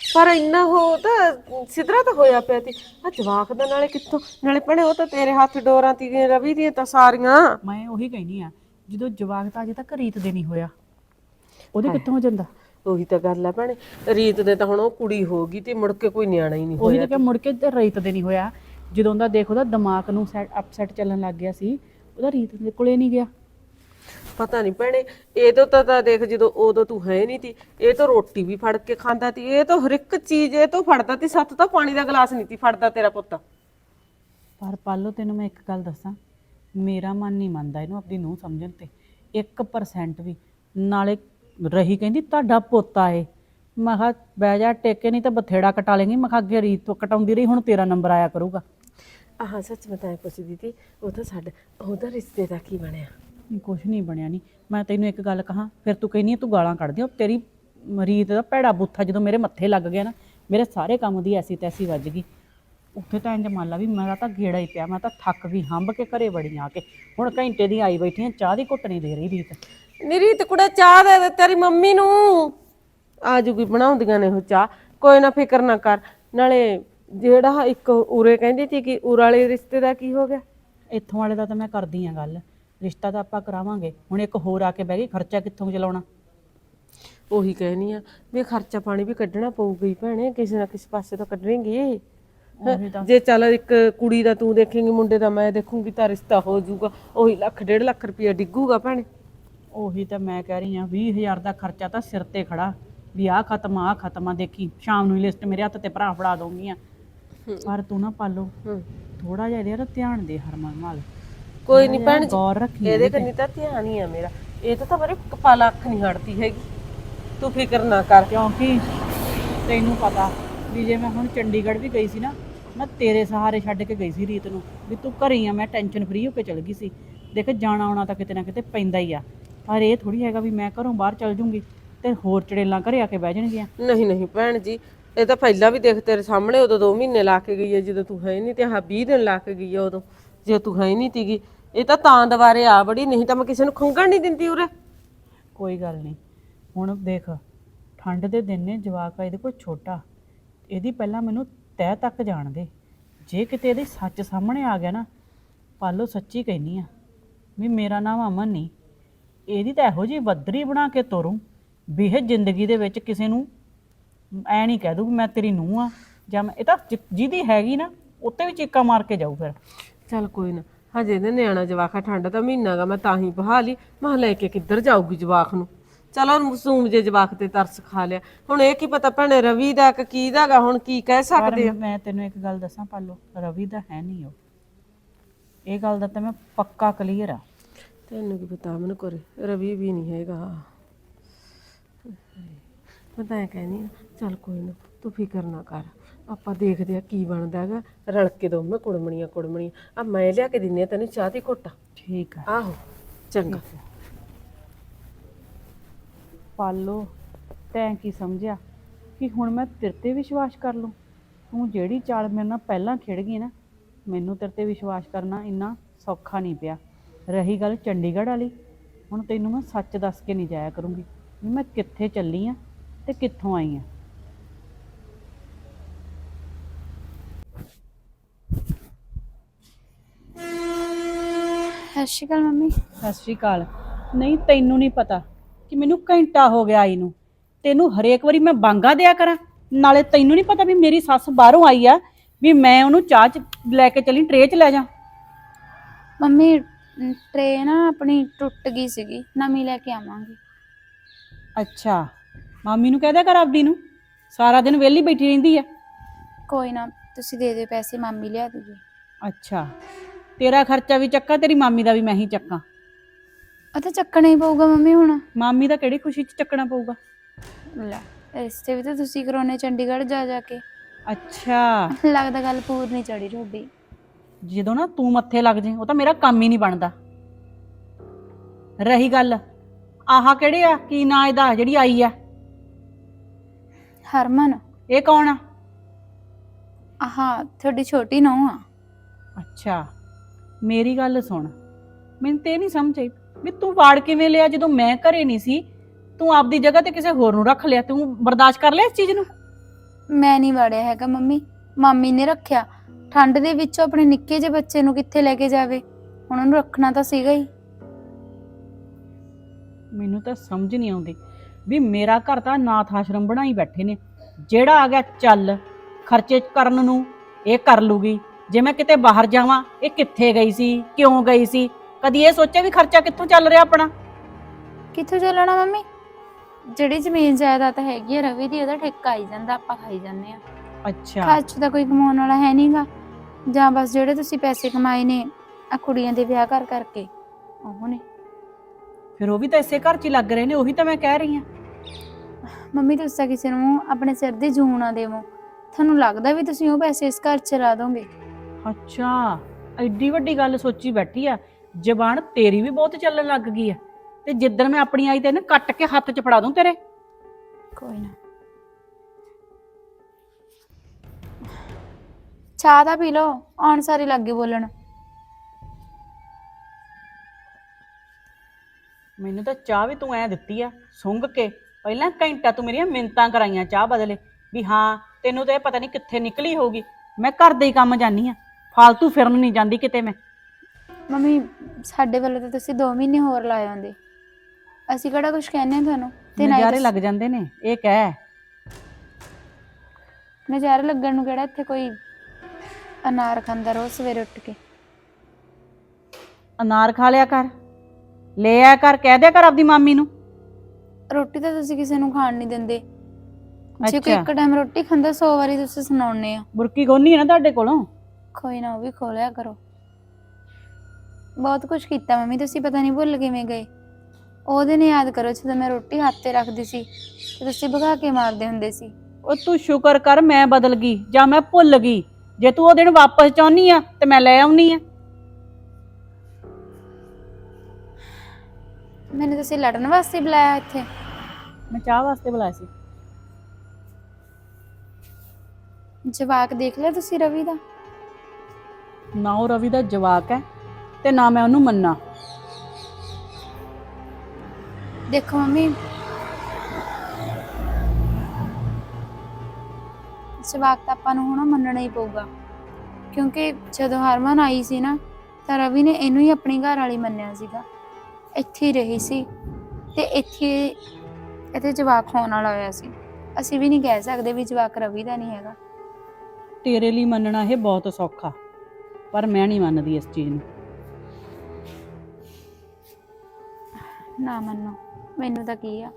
ਪਰ ਇੰਨਾ ਹੋ ਤਾਂ ਸਿਧਰਾ ਤਾਂ ਹੋਇਆ ਪਿਆ ਤੀ ਆ ਜਵਾਕ ਦਾ ਨਾਲੇ ਕਿੱਥੋਂ? ਨਾਲੇ ਭੈਣੇ ਉਹ ਤਾਂ ਤੇਰੇ ਹੱਥ ਡੋਰਾਂ ਤੀ ਰਵੀ ਦੀਆਂ ਤਾਂ ਸਾਰੀਆਂ। ਮੈਂ ਉਹੀ ਕਹਿਨੀ ਆ ਜਦੋਂ ਜਵਾਕ ਤਾਂ ਅਜੇ ਤੱਕ ਰੀਤ ਦੇ ਨਹੀਂ ਹੋਇਆ। ਉਹਦੇ ਕਿੱਥੋਂ ਹੋ ਜਾਂਦਾ? ਉਹੀ ਤਾਂ ਗੱਲ ਆ ਭੈਣੇ। ਰੀਤ ਦੇ ਤਾਂ ਹੁਣ ਉਹ ਕੁੜੀ ਹੋ ਗਈ ਤੇ ਮੁੜ ਕੇ ਕੋਈ ਨਿਆਣਾ ਹੀ ਨਹੀਂ ਉਹੀ ਹੋਇਆ ਤਾਂ ਕਿ ਮੁੜ ਕੇ ਤੇ ਰੀਤ ਦੇ ਨਹੀਂ ਹੋਇਆ। ਜਦੋਂ ਦਾ ਦੇਖ ਉਹਦਾ ਦਿਮਾਗ ਨੂੰ ਸੈਟ ਅਪਸੈਟ ਚੱਲਣ ਲੱਗ ਗਿਆ ਸੀ ਉਹਦਾ ਰੀਤ ਦੇ ਕੋਲੇ ਨਹੀਂ ਗਿਆ। ਪਤਾ ਨਹੀਂ ਭੈਣੇ ਇਹ ਤੋਂ ਤਾਂ ਤਾਂ ਦੇਖ ਜਦੋਂ ਉਦੋਂ ਤੂੰ ਹੈ ਨਹੀਂ ਤੀ ਇਹ ਤਾਂ ਰੋਟੀ ਵੀ ਫੜ ਕੇ ਖਾਂਦਾ ਤੀ ਇਹ ਤਾਂ ਹਰ ਇੱਕ ਚੀਜ਼ ਇਹ ਤੋਂ ਫੜਦਾ ਤੀ ਸੱਤ ਤਾਂ ਪਾਣੀ ਦਾ ਗਲਾਸ ਨਹੀਂ ਤੀ ਫੜਦਾ ਤੇਰਾ ਪੁੱਤ। ਪਰ ਪਾਲੋ ਤੈਨੂੰ ਮੈਂ ਇੱਕ ਗੱਲ ਦੱਸਾਂ ਮੇਰਾ ਮਨ ਨਹੀਂ ਮੰਨਦਾ ਇਹਨੂੰ ਆਪਣੀ ਨੂੰਹ ਸਮਝਣ ਤੇ। 1% ਵੀ ਨਾਲੇ ਰਹੀ ਕਹਿੰਦੀ ਤੁਹਾਡਾ ਪੋਤਾ ਏ ਮੈਂ ਕਿਹਾ ਬਹਿ ਜਾ ਟੇਕੇ ਨਹੀਂ ਤਾਂ ਬਥੇੜਾ ਕਟਾ ਲੇਂਗੀ ਮੈਂ ਕਿਹਾ ਅੱਗੇ ਰੀਤ ਤੋਂ ਕਟਾਉਂਦੀ ਰਹੀ ਹੁਣ ਤੇਰਾ ਨੰਬਰ ਆਇਆ ਕਰੂਗਾ। ਆਹ ਸੱਚ ਇਹ ਪੁੱਛਦੀ ਤੀ ਉਹ ਤਾਂ ਸਾਡੇ ਉਹਦਾ ਰਿਸ਼ਤੇ ਦਾ ਕੀ ਬਣਿਆ? ਕੁਝ ਨਹੀਂ ਬਣਿਆ ਨਹੀਂ ਮੈਂ ਤੈਨੂੰ ਇੱਕ ਗੱਲ ਕਹਾਂ ਫਿਰ ਤੂੰ ਕਹਿੰਦੀ ਤੂੰ ਗਾਲਾਂ ਕੱਢਦੀ ਆ ਤੇਰੀ ਰੀਤ ਦਾ ਭੈੜਾ ਬੁੱਥਾ ਜਦੋਂ ਮੇਰੇ ਮੱਥੇ ਲੱਗ ਗਿਆ ਨਾ ਮੇਰੇ ਸਾਰੇ ਕੰਮ ਦੀ ਐਸੀ ਤੈਸੀ ਵੱਜ ਗਈ। ਉੱਥੇ ਤਾਂ ਇੰਜ ਮੰਨ ਲਾ ਵੀ ਮੇਰਾ ਤਾਂ ਗੇੜਾ ਹੀ ਪਿਆ ਮੈਂ ਤਾਂ ਥੱਕ ਗਈ ਹੰਬ ਕੇ ਘਰੇ ਵੜੀ ਆ ਕੇ। ਹੁਣ ਘੰਟੇ ਦੀ ਆਈ ਬੈਠੀ ਆ ਚਾਹ ਦੀ ਘੁੱਟ ਨਹੀਂ ਦੇ ਰਹੀ ਰੀਤ। ਨਿਰੀਤ ਕੁੜੇ ਚਾਹ ਦੇ ਦੇ ਤੇਰੀ ਮੰਮੀ ਨੂੰ। ਆ ਜੂਗੀ ਬਣਾਉਂਦੀਆਂ ਨੇ ਉਹ ਚਾਹ। ਕੋਈ ਨਾ ਫਿਕਰ ਨਾ ਕਰ। ਨਾਲੇ ਜਿਹੜਾ ਇੱਕ ਉਰੇ ਕਹਿੰਦੀ ਸੀ ਕਿ ਉਰ ਵਾਲੇ ਰਿਸ਼ਤੇ ਦਾ ਕੀ ਹੋ ਗਿਆ? ਇੱਥੋਂ ਵਾਲੇ ਦਾ ਤਾਂ ਮੈਂ ਕਰਦੀ ਆ ਗੱਲ। ਰਿਸ਼ਤਾ ਤਾਂ ਆਪਾਂ ਕਰਾਵਾਂਗੇ। ਹੁਣ ਇੱਕ ਹੋਰ ਆ ਕੇ ਬਹਿ ਗਈ ਖਰਚਾ ਕਿੱਥੋਂ ਚਲਾਉਣਾ? ਉਹੀ ਕਹਿਨੀ ਆ ਵੀ ਖਰਚਾ ਪਾਣੀ ਵੀ ਕੱਢਣਾ ਪਊਗਾ ਹੀ ਭੈਣੇ ਕਿਸੇ ਨਾ ਕਿਸੇ ਪਾਸੇ ਤੋਂ ਕੱਢਣਗੇ ਉਹੀ ਤਾਂ। ਜੇ ਚੱਲ ਇੱਕ ਕੁੜੀ ਦਾ ਤੂੰ ਦੇਖੇਂਗੀ ਮੁੰਡੇ ਦਾ ਮੈਂ ਦੇਖੂੰਗੀ ਤਾਂ ਰਿਸ਼ਤਾ ਹੋ ਜਾਊਗਾ। ਉਹੀ ਲੱਖ ਡੇਢ ਲੱਖ ਰੁਪਇਆ ਡਿੱਗੂਗਾ ਭੈਣੇ। ਉਹੀ ਤਾਂ ਮੈਂ ਕਹਿ ਰਹੀ ਆ 20000 ਦਾ ਖਰਚਾ ਤਾਂ ਸਿਰ ਤੇ ਖੜਾ। ਵੀ ਆਹ ਖਤਮ ਆ ਖਤਮ ਆ ਦੇਖੀ ਸ਼ਾਮ ਨੂੰ ਲਿਸਟ ਮੇਰੇ ਹੱਥ ਤੇ ਭਰਾ ਫੜਾ ਦਊਂਗੀ ਆ। ਪਰ ਤੂੰ ਨਾ ਪਾਲੋ ਥੋੜਾ ਜਿਹਾ ਇਹਦਾ ਧਿਆਨ ਦੇ ਹਰਮਨ ਨਾਲ ਕੋਈ ਨਹੀਂ ਭੈਣ ਜੀ ਗੌਰ ਰੱਖੀ ਇਹਦੇ ਕੰਨੀ ਤਾਂ ਧਿਆਨ ਹੀ ਆ ਮੇਰਾ। ਇਹ ਤਾਂ ਤਾਂ ਮੇਰੇ ਕਪਾਲ ਅੱਖ ਨਹੀਂ ਹਟਦੀ ਹੈਗੀ। ਤੂੰ ਫਿਕਰ ਨਾ ਕਰ। ਕਿਉਂਕਿ ਤੈਨੂੰ ਪਤਾ ਵੀ ਜੇ ਮੈਂ ਹੁਣ ਚੰਡੀਗੜ੍ਹ ਵੀ ਗਈ ਸੀ ਨਾ ਮੈਂ ਤੇਰੇ ਸਹਾਰੇ ਛੱਡ ਕੇ ਗਈ ਸੀ ਰੀਤ ਨੂੰ। ਵੀ ਤੂੰ ਘਰੇ ਹੀ ਆ ਮੈਂ ਟੈਨਸ਼ਨ ਫਰੀ ਹੋ ਕੇ ਚਲ ਗਈ ਸੀ। ਦੇਖ ਜਾਣਾ ਆਉਣਾ ਤਾਂ ਕਿਤੇ ਨਾ ਕਿਤੇ ਪੈਂਦਾ ਹੀ ਆ। ਪਰ ਇਹ ਥੋੜੀ ਹੈਗਾ ਵੀ ਮੈਂ ਘਰੋਂ ਬਾਹਰ ਚਲ ਜੂੰਗੀ ਤੇ ਹੋਰ ਚੜੇਲਾਂ ਘਰੇ ਆ ਕੇ ਬਹਿ ਜਾਣਗੀਆਂ। ਨਹੀਂ ਨਹੀਂ ਭੈਣ ਜੀ ਇਹ ਤਾਂ ਪਹਿਲਾਂ ਵੀ ਦੇਖ ਤੇਰੇ ਸਾਹਮਣੇ ਉਦੋਂ 2 ਮਹੀਨੇ ਲਾ ਕੇ ਗਈ ਹੈ ਜਦੋਂ ਤੂੰ ਹੈ ਨਹੀਂ ਤੇ ਆਹ 20 ਦਿਨ ਲਾ ਕੇ ਗਈ ਹੈ ਉਦੋਂ। ਜੇ ਤੂੰ ਹੈ ਨਹੀਂ ਤੀਗੀ ਇਹ ਤਾਂ ਤਾਂ ਦੁਬਾਰੇ ਆ ਬੜੀ ਨਹੀਂ ਤਾਂ ਮੈਂ ਕਿਸੇ ਨੂੰ ਖੰਗਣ ਨਹੀਂ ਦਿੰਦੀ ਉਰੇ। ਕੋਈ ਗੱਲ ਨਹੀਂ। ਹੁਣ ਦੇਖ ਠੰਡ ਦੇ ਦਿਨ ਨੇ ਜਵਾਕ ਆ ਇਹਦੇ ਕੋਲ ਛੋਟਾ। ਇਹਦੀ ਪਹਿਲਾਂ ਮੈਨੂੰ ਤਹਿ ਤੱਕ ਜਾਣ ਦੇ। ਜੇ ਕਿਤੇ ਇਹਦੇ ਸੱਚ ਸਾਹਮਣੇ ਆ ਗਿਆ ਨਾ ਪਾਲੋ ਸੱਚੀ ਕਹਿਨੀ ਆ ਵੀ ਮੇਰਾ ਨਾਮ ਅਮਨ ਨਹੀਂ। ਇਹਦੀ ਤਾਂ ਇਹੋ ਜਿਹੀ ਬੱਦਰੀ ਬਣਾ ਕੇ ਤੋਰੂੰ ਵੀ ਇਹ ਜ਼ਿੰਦਗੀ ਦੇ ਵਿੱਚ ਕਿਸੇ ਨੂੰ ਐ ਨਹੀਂ ਕਹਿ ਦੂ ਵੀ ਮੈਂ ਤੇਰੀ ਨੂੰਹ ਆ ਜਾਂ ਮੈਂ ਇਹ ਤਾਂ ਜਿ- ਜਿਹਦੀ ਹੈਗੀ ਨਾ ਉੱਤੇ ਵੀ ਚੀਕਾ ਮਾਰ ਕੇ ਜਾਊ ਫਿਰ। ਚੱਲ ਕੋਈ ਨਾ। ਹਜੇ ਇਹਦੇ ਨਿਆਣਾ ਜਵਾਖਾ ਠੰਡ ਦਾ ਮਹੀਨਾ ਗਾ ਮੈਂ ਤਾਂ ਹੀ ਬਹਾ ਲਈ। ਮੈਂ ਕਿਹਾ ਲੈ ਕੇ ਕਿੱਧਰ ਜਾਊਗੀ ਜਵਾਖ ਨੂੰ? ਚਲੋ ਮਸੂਮ ਜੇ ਜਵਾਕ ਤੇ ਤਰਸ ਖਾ ਲਿਆ। ਹੁਣ ਇਹ ਕੀ ਪਤਾ ਭੈਣੇ ਰਵੀ ਦਾ ਕਿ ਕੀ ਦਾਗਾ ਹੁਣ ਕੀ ਕਹਿ ਸਕਦੇ ਪਰ ਮੈਂ ਤੈਨੂੰ ਇੱਕ ਗੱਲ ਦੱਸਾਂ ਪਾਲੋ ਰਵੀ ਦਾ ਹੈ ਨਹੀਂ ਉਹ। ਇਹ ਗੱਲ ਦਾ ਤਾਂ ਮੈਂ ਪੱਕਾ ਕਲੀਅਰ ਆ। ਤੈਨੂੰ ਕੀ ਪਤਾ ਮਨ ਕਰੇ ਰਵੀ ਵੀ ਨਹੀਂ ਹੈਗਾ। ਮੈਂ ਤਾਂ ਇਹ ਕਹਿੰਦੀ ਆ ਚੱਲ ਕੋਈ ਨਾ ਤੂੰ ਫਿਕਰ ਨਾ ਕਰ। ਆਪਾਂ ਦੇਖਦੇ ਆ ਕੀ ਬਣਦਾ ਹੈਗਾ। ਰਲ ਕੇ ਦੋਵੇਂ ਕੁੜਮਣੀਆਂ ਕੁੜਮਣੀਆਂ। ਆ ਮੈਂ ਲਿਆ ਕੇ ਦਿੰਨੀ ਤੈਨੂੰ ਚਾਹ ਦੀ ਘੁੱਟ। ਠੀਕ ਆ। ਆਹੋ ਚੰਗਾ। ਪਾਲੋ ਤੈਂ ਕੀ ਸਮਝਿਆ ਕਿ ਹੁਣ ਮੈਂ ਤੇਰੇ ਤੇ ਵਿਸ਼ਵਾਸ ਕਰ ਲੂੰ? ਤੂੰ ਜਿਹੜੀ ਚਾਲ ਮੇਰੇ ਨਾਲ ਪਹਿਲਾਂ ਖੇਡ ਗਈ ਨਾ ਮੈਨੂੰ ਤੇਰੇ ਤੇ ਵਿਸ਼ਵਾਸ ਕਰਨਾ ਇੰਨਾ ਸੌਖਾ ਨਹੀਂ ਪਿਆ। ਰਹੀ ਗੱਲ ਚੰਡੀਗੜ੍ਹ ਵਾਲੀ ਹੁਣ ਤੈਨੂੰ ਮੈਂ ਸੱਚ ਦੱਸ ਕੇ ਨਹੀਂ ਜਾਇਆ ਕਰੂੰਗੀ ਵੀ ਮੈਂ ਕਿੱਥੇ ਚੱਲੀ ਆ ਤੇ ਕਿੱਥੋਂ ਆਈ ਆ। ਸਤਿ ਸ਼੍ਰੀ ਅਕਾਲ ਮੰਮੀ। ਸਤਿ ਸ਼੍ਰੀ ਅਕਾਲ। ਨਹੀਂ ਤੈਨੂੰ ਨਹੀਂ ਪਤਾ ਕਿ ਮੈਨੂੰ ਘੰਟਾ ਹੋ ਗਿਆ ਆਈ ਨੂੰ। ਤੈਨੂੰ ਹਰੇਕ ਵਾਰੀ ਮੈਂ ਬਾਂਗਾ ਦਿਆ ਕਰਾਂ। ਨਾਲੇ ਤੈਨੂੰ ਨਹੀਂ ਪਤਾ ਵੀ ਮੇਰੀ ਸੱਸ ਬਾਹਰੋਂ ਆਈ ਆ ਵੀ ਮੈਂ ਉਹਨੂੰ ਚਾਹ ਚ ਲੈ ਕੇ ਚਲੀ ਟਰੇ ਚ ਲੈ ਜਾ। ਮੰਮੀ ਟ੍ਰੇ ਨਾ ਆਪਣੀ ਟੁੱਟ ਗਈ ਸੀਗੀ ਨਵੀਂ ਲੈ ਕੇ ਆਵਾਂਗੀ। ਅੱਛਾ ਮਾਮੀ ਨੂੰ ਕਹਿ ਦਿਆ ਕਰ ਆਪਦੀ ਨੂੰ। ਸਾਰਾ ਦਿਨ ਵਿਹਲੀ ਬੈਠੀ ਰਹਿੰਦੀ ਆ। ਕੋਈ ਨਾ ਤੁਸੀਂ ਦੇ ਦਿਓ ਪੈਸੇ ਮਾਮੀ ਲਿਆ ਦੂਗੀ। ਅੱਛਾ। ਤੇਰਾ ਖਰਚਾ ਵੀ ਚੱਕਾ ਤੇਰੀ ਮਾਮੀ ਦਾ ਵੀ ਮੈਂ ਹੀ ਚੱਕਾਂ। ਉਹ ਤਾਂ ਚੱਕਣਾ ਹੀ ਪਊਗਾ ਮੰਮੀ ਹੁਣ। ਮਾਮੀ ਦਾ ਕਿਹੜੀ ਖੁਸ਼ੀ ਚ ਚੱਕਣਾ ਪਊਗਾ? ਲੈ ਰਿਸ਼ਤੇ ਵੀ ਤਾਂ ਤੁਸੀਂ ਕਰਾਉਣੇ ਚੰਡੀਗੜ੍ਹ ਜਾ ਜਾ ਕੇ। ਅੱਛਾ। ਲੱਗਦਾ ਗੱਲ ਪੂਰ ਨਹੀਂ ਚੜੀ ਤੁਹਾਡੀ। ਜਦੋਂ ਨਾ ਤੂੰ ਮੱਥੇ ਲੱਗ ਜੇ ਉਹ ਤਾਂ ਮੇਰਾ ਕੰਮ ਹੀ ਨਹੀਂ ਬਣਦਾ। ਰਹੀ ਗੱਲ ਆਹ ਕਿਹੜੇ ਆ? ਕੀ ਨਾਂ ਇਹਦਾ ਜਿਹੜੀ ਆਈ ਆ? ਹਰਮਨ। ਇਹ ਕੌਣ ਆ? ਆਹਾ ਤੁਹਾਡੀ ਛੋਟੀ ਨੂੰਹ ਆ। ਅੱਛਾ। ਮੇਰੀ ਗੱਲ ਸੁਣ। ਮੈਨੂੰ ਤੇ ਨਹੀਂ ਸਮਝ ਆਈ ਵੀ ਤੂੰ ਵਾੜ ਕਿਵੇਂ ਲਿਆ ਜਦੋਂ ਮੈਂ ਘਰੇ ਨਹੀਂ ਸੀ? ਤੂੰ ਆਪਦੀ ਜਗ੍ਹਾ ਤੇ ਕਿਸੇ ਹੋਰ ਨੂੰ ਰੱਖ ਲਿਆ ਤੂੰ ਬਰਦਾਸ਼ਤ ਕਰ ਲਿਆ ਇਸ ਚੀਜ਼ ਨੂੰ? ਮੈਂ ਨਹੀਂ ਵੜਿਆ ਹੈਗਾ ਮੰਮੀ। ਮਾਮੀ ਨੇ ਰੱਖਿਆ। ਠੰਡ ਦੇ ਵਿੱਚ ਆਪਣੇ ਨਿੱਕੇ ਜਿਹੇ ਬੱਚੇ ਨੂੰ ਕਿੱਥੇ ਲੈ ਕੇ ਜਾਵੇ? ਹੁਣ ਉਹਨੂੰ ਰੱਖਣਾ ਤਾਂ ਸੀਗਾ ਹੀ। ਮੈਨੂੰ ਤਾਂ ਸਮਝ ਨਹੀਂ ਆਉਂਦੀ ਵੀ ਮੇਰਾ ਘਰ ਤਾਂ ਨਾਥ ਆਸ਼ਰਮ ਬਣਾਈ ਬੈਠੇ ਨੇ। ਜਿਹੜਾ ਆ ਗਿਆ ਚੱਲ ਖਰਚੇ ਕਰਨ ਨੂੰ ਇਹ ਕਰ ਲੂਗੀ। ਜੇ ਮੈਂ ਕਿਤੇ ਬਾਹਰ ਜਾਵਾਂ ਇਹ ਕਿੱਥੇ ਗਈ ਸੀ ਕਿਉਂ ਗਈ ਸੀ? ਕਦੀ ਇਹ ਸੋਚਿਆ ਵੀ ਖਰਚਾ ਕਿੱਥੋਂ ਚੱਲ ਰਿਹਾ ਆਪਣਾ? ਕਿੱਥੋਂ ਚੱਲਣਾ ਮੰਮੀ? ਜਿਹੜੀ ਜ਼ਮੀਨ ਜਾਇਦਾਦ ਹੈਗੀ ਆ ਰਵੀ ਦੀ ਉਹਦਾ ਠੇਕਾ ਆਈ ਜਾਂਦਾ ਆਪਾਂ ਖਾਈ ਜਾਂਦੇ ਆ। ਅੱਛਾ। ਖਰਚ ਤਾਂ ਕੋਈ ਕਮਾਉਣ ਵਾਲਾ ਹੈ ਨਹੀਂਗਾ ਜਾਂ ਬਸ ਜਿਹੜੇ ਤੁਸੀਂ ਪੈਸੇ ਕਮਾਏ ਨੇ ਆ ਕੁੜੀਆਂ ਦੇ ਵਿਆਹ ਕਰ ਕਰਕੇ ਉਹ ਨੇ। ਫਿਰ ਉਹ ਵੀ ਤਾਂ ਇਸੇ ਘਰ 'ਚ ਹੀ ਲੱਗ ਰਹੇ ਨੇ ਉਹੀ ਤਾਂ ਮੈਂ ਕਹਿ ਰਹੀ ਹਾਂ। ਮੰਮੀ ਤੁਸੀਂ ਤਾਂ ਕਿਸੇ ਨੂੰ ਆਪਣੇ ਸਿਰ ਦੀ ਜੂੰ ਨਾ ਦੇਵੋ। ਤੁਹਾਨੂੰ ਲੱਗਦਾ ਵੀ ਤੁਸੀਂ ਉਹ ਪੈਸੇ ਇਸ ਘਰ ਚ ਲਾ ਦੋਗੇ? ਅੱਛਾ ਐਡੀ ਵੱਡੀ ਗੱਲ ਸੋਚੀ ਬੈਠੀ ਆ। ਜ਼ਬਾਨ ਤੇਰੀ ਵੀ ਬਹੁਤ ਚੱਲਣ ਲੱਗ ਗਈ ਆ। ਤੇ ਜਿੱਦਣ ਮੈਂ ਆਪਣੀ ਆਈ ਤੈਨੂੰ ਕੱਟ ਕੇ ਹੱਥ 'ਚ ਫੜਾ ਦੂੰ ਤੇਰੇ। ਕੋਈ ਨਾ। ਚਾਹ ਤਾਂ ਪੀ ਲਓ ਆਉਣ ਸਾਰੀ ਲੱਗੇ ਬੋਲਣ। ਮੈਨੂੰ ਤਾਂ ਚਾਹ ਵੀ ਤੂੰ ਐ ਦਿੱਤੀ ਆ ਸੁੰਘ ਕੇ। ਪਹਿਲਾਂ ਘੰਟਾ ਤੂੰ ਮੇਰੀਆਂ ਮਿੰਤਾਂ ਕਰਾਈਆਂ ਚਾਹ ਬਦਲੇ। ਵੀ ਹਾਂ ਤੈਨੂੰ ਤਾਂ ਇਹ ਪਤਾ ਨਹੀਂ ਕਿੱਥੇ ਨਿਕਲੀ ਹੋਊਗੀ। ਮੈਂ ਘਰ ਦੇ ਹੀ ਕੰਮ ਜਾਨੀ ਆ। ਫਾਲਤੂ ਫਿਰਨ ਨਹੀਂ ਜਾਂਦੀ ਕਿਤੇ ਮੈਂ। ਮੰਮੀ ਸਾਡੇ ਵੱਲੋਂ ਤਾਂ ਤੁਸੀਂ 2 ਮਹੀਨੇ ਹੋਰ ਲਾਏ ਹੁੰਦੇ। ਅਸੀਂ ਕਿਹੜਾ ਕੁਝ ਕਹਿੰਦੇ ਆ ਤੁਹਾਨੂੰ? ਤੇ ਨਾ ਹੀ ਨਜ਼ਾਰੇ ਲੱਗ ਜਾਂਦੇ ਨੇ ਇਹ ਕਹਿ। ਨਜ਼ਾਰੇ ਲੱਗਣ ਨੂੰ ਕਿਹੜਾ ਇੱਥੇ ਕੋਈ ਅਨਾਰ ਖਾਂਦਾ ਰੋਜ਼ ਸਵੇਰੇ ਉੱਠ ਕੇ। ਅਨਾਰ ਖਾ ਲਿਆ ਕਰ। ਲੈ ਆ ਕਰ ਕਹਿ ਦਿਆ ਕਰ ਆਪਦੀ ਮਾਮੀ ਨੂੰ। ਰੋਟੀ ਤਾਂ ਤੁਸੀਂ ਕਿਸੇ ਨੂੰ ਖਾਣ ਨਹੀਂ ਦਿੰਦੇ। ਜੇ ਕੋਈ ਅੱਛਾ। ਇੱਕ ਟਾਈਮ ਰੋਟੀ ਖਾਂਦਾ 100 ਵਾਰੀ ਤੁਸੀਂ ਸੁਣਾਉਣੇ ਆ। ਬੁਰਕੀ ਗੋਨੀ ਹੈ ਨਾ ਤੁਹਾਡੇ ਕੋਲੋਂ? ਕੋਈ ਨਾ ਉਹ ਵੀ ਖੋਲਿਆ ਕਰੋ। ਬਹੁਤ ਕੁਝ ਕੀਤਾ ਮੰਮੀ ਤੁਸੀਂ ਪਤਾ ਨਹੀਂ ਭੁੱਲ ਕਿਵੇਂ ਗਏ। ਉਹ ਦਿਨ ਯਾਦ ਕਰੋ ਜਦੋਂ ਮੈਂ ਰੋਟੀ ਹੱਥ ਤੇ ਰੱਖਦੀ ਸੀ ਤੇ ਤੁਸੀਂ ਭਗਾ ਕੇ ਮਾਰਦੇ ਹੁੰਦੇ ਸੀ। ਉਹ ਤੂੰ ਸ਼ੁਕਰ ਕਰ ਮੈਂ ਬਦਲ ਗਈ ਜਾਂ ਮੈਂ ਭੁੱਲ ਗਈ। ਜੇ ਤੂੰ ਉਹ ਦਿਨ ਵਾਪਸ ਚਾਹਨੀ ਆ ਤੇ ਮੈਂ ਲੈ ਆਉਣੀ ਆ। ਮੈਨੂੰ ਤੁਸੀਂ ਲੜਨ ਵਾਸਤੇ ਬੁਲਾਇਆ ਇੱਥੇ। ਮੈਂ ਚਾਹ ਵਾਸਤੇ ਬੁਲਾਇਆ ਸੀ। ਜਵਾਕ ਦੇਖ ਲਿਆ ਤੁਸੀਂ ਰਵੀ ਦਾ? ਨਾ ਉਹ ਰਵੀ ਦਾ ਜਵਾਕ ਹੈ ਤੇ ਨਾ ਮੈਂ ਉਹਨੂੰ ਮੰਨਾਂ। ਦੇਖੋ ਮੰਮੀ। ਜਵਾਕ ਤਾਂ ਆਪਾਂ ਨੂੰ ਹੁਣ ਮੰਨਣਾ ਹੀ ਪਊਗਾ। ਕਿਉਂਕਿ ਜਦੋਂ ਹਰਮਨ ਆਈ ਸੀ ਨਾ ਤਾਂ ਰਵੀ ਨੇ ਇਹਨੂੰ ਹੀ ਆਪਣੀ ਘਰ ਵਾਲੀ ਮੰਨਿਆ ਸੀਗਾ। ਇੱਥੇ ਹੀ ਰਹੀ ਸੀ ਤੇ ਇੱਥੇ ਇਹਦੇ ਜਵਾਕ ਹੋਣ ਵਾਲਾ ਹੋਇਆ ਸੀ। ਅਸੀਂ ਵੀ ਨਹੀਂ ਕਹਿ ਸਕਦੇ ਵੀ ਜਵਾਕ ਰਵੀ ਦਾ ਨਹੀਂ ਹੈਗਾ। ਤੇਰੇ ਲਈ ਮੰਨਣਾ ਇਹ ਬਹੁਤ ਸੌਖਾ। ਪਰ ਮੈਂ ਨਹੀਂ ਮੰਨਦੀ ਇਸ ਚੀਜ਼ ਨੂੰ। ਨਾ ਮੰਨੋ। ਮੈਨੂੰ ਤਾਂ ਕੀ ਆ?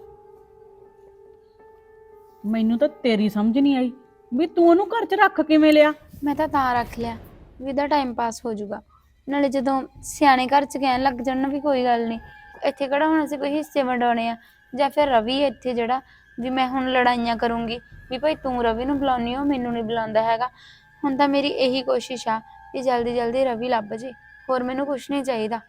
ਮੈਨੂੰ ਤਾਂ ਤੇਰੀ ਸਮਝ ਨਹੀਂ ਆਈ ਵੀ ਤੂੰ ਉਹਨੂੰ ਘਰ 'ਚ ਰੱਖ ਕਿਵੇਂ ਲਿਆ? ਮੈਂ ਤਾਂ ਤਾਂ ਰੱਖ ਲਿਆ ਵੀ ਦਾ ਟਾਈਮ ਪਾਸ ਹੋ ਜਾਊਗਾ। ਨਾਲੇ ਜਦੋਂ ਸਿਆਣੇ ਘਰ ਚ ਕਹਿਣ ਲੱਗ ਜਾਣ ਨਾ ਵੀ ਕੋਈ ਗੱਲ ਨਹੀਂ ਇੱਥੇ ਕਿਹੜਾ ਹੁਣ ਅਸੀਂ ਕੋਈ ਹਿੱਸੇ ਵੰਡਾਉਣੇ ਆ? ਜਾਂ ਫਿਰ ਰਵੀ ਇੱਥੇ ਜਿਹੜਾ ਵੀ ਮੈਂ ਹੁਣ ਲੜਾਈਆਂ ਕਰੂੰਗੀ ਵੀ ਭਾਈ ਤੂੰ ਰਵੀ ਨੂੰ ਬੁਲਾਉਣੀ ਹੋ ਮੈਨੂੰ ਨਹੀਂ ਬੁਲਾਉਂਦਾ ਹੈਗਾ। ਹੁਣ ਤਾਂ ਮੇਰੀ ਇਹੀ ਕੋਸ਼ਿਸ਼ ਆ ਵੀ ਜਲਦੀ ਜਲਦੀ ਰਵੀ ਲੱਭ ਜੇ ਹੋਰ ਮੈਨੂੰ ਕੁਝ ਨਹੀਂ ਚਾਹੀਦਾ।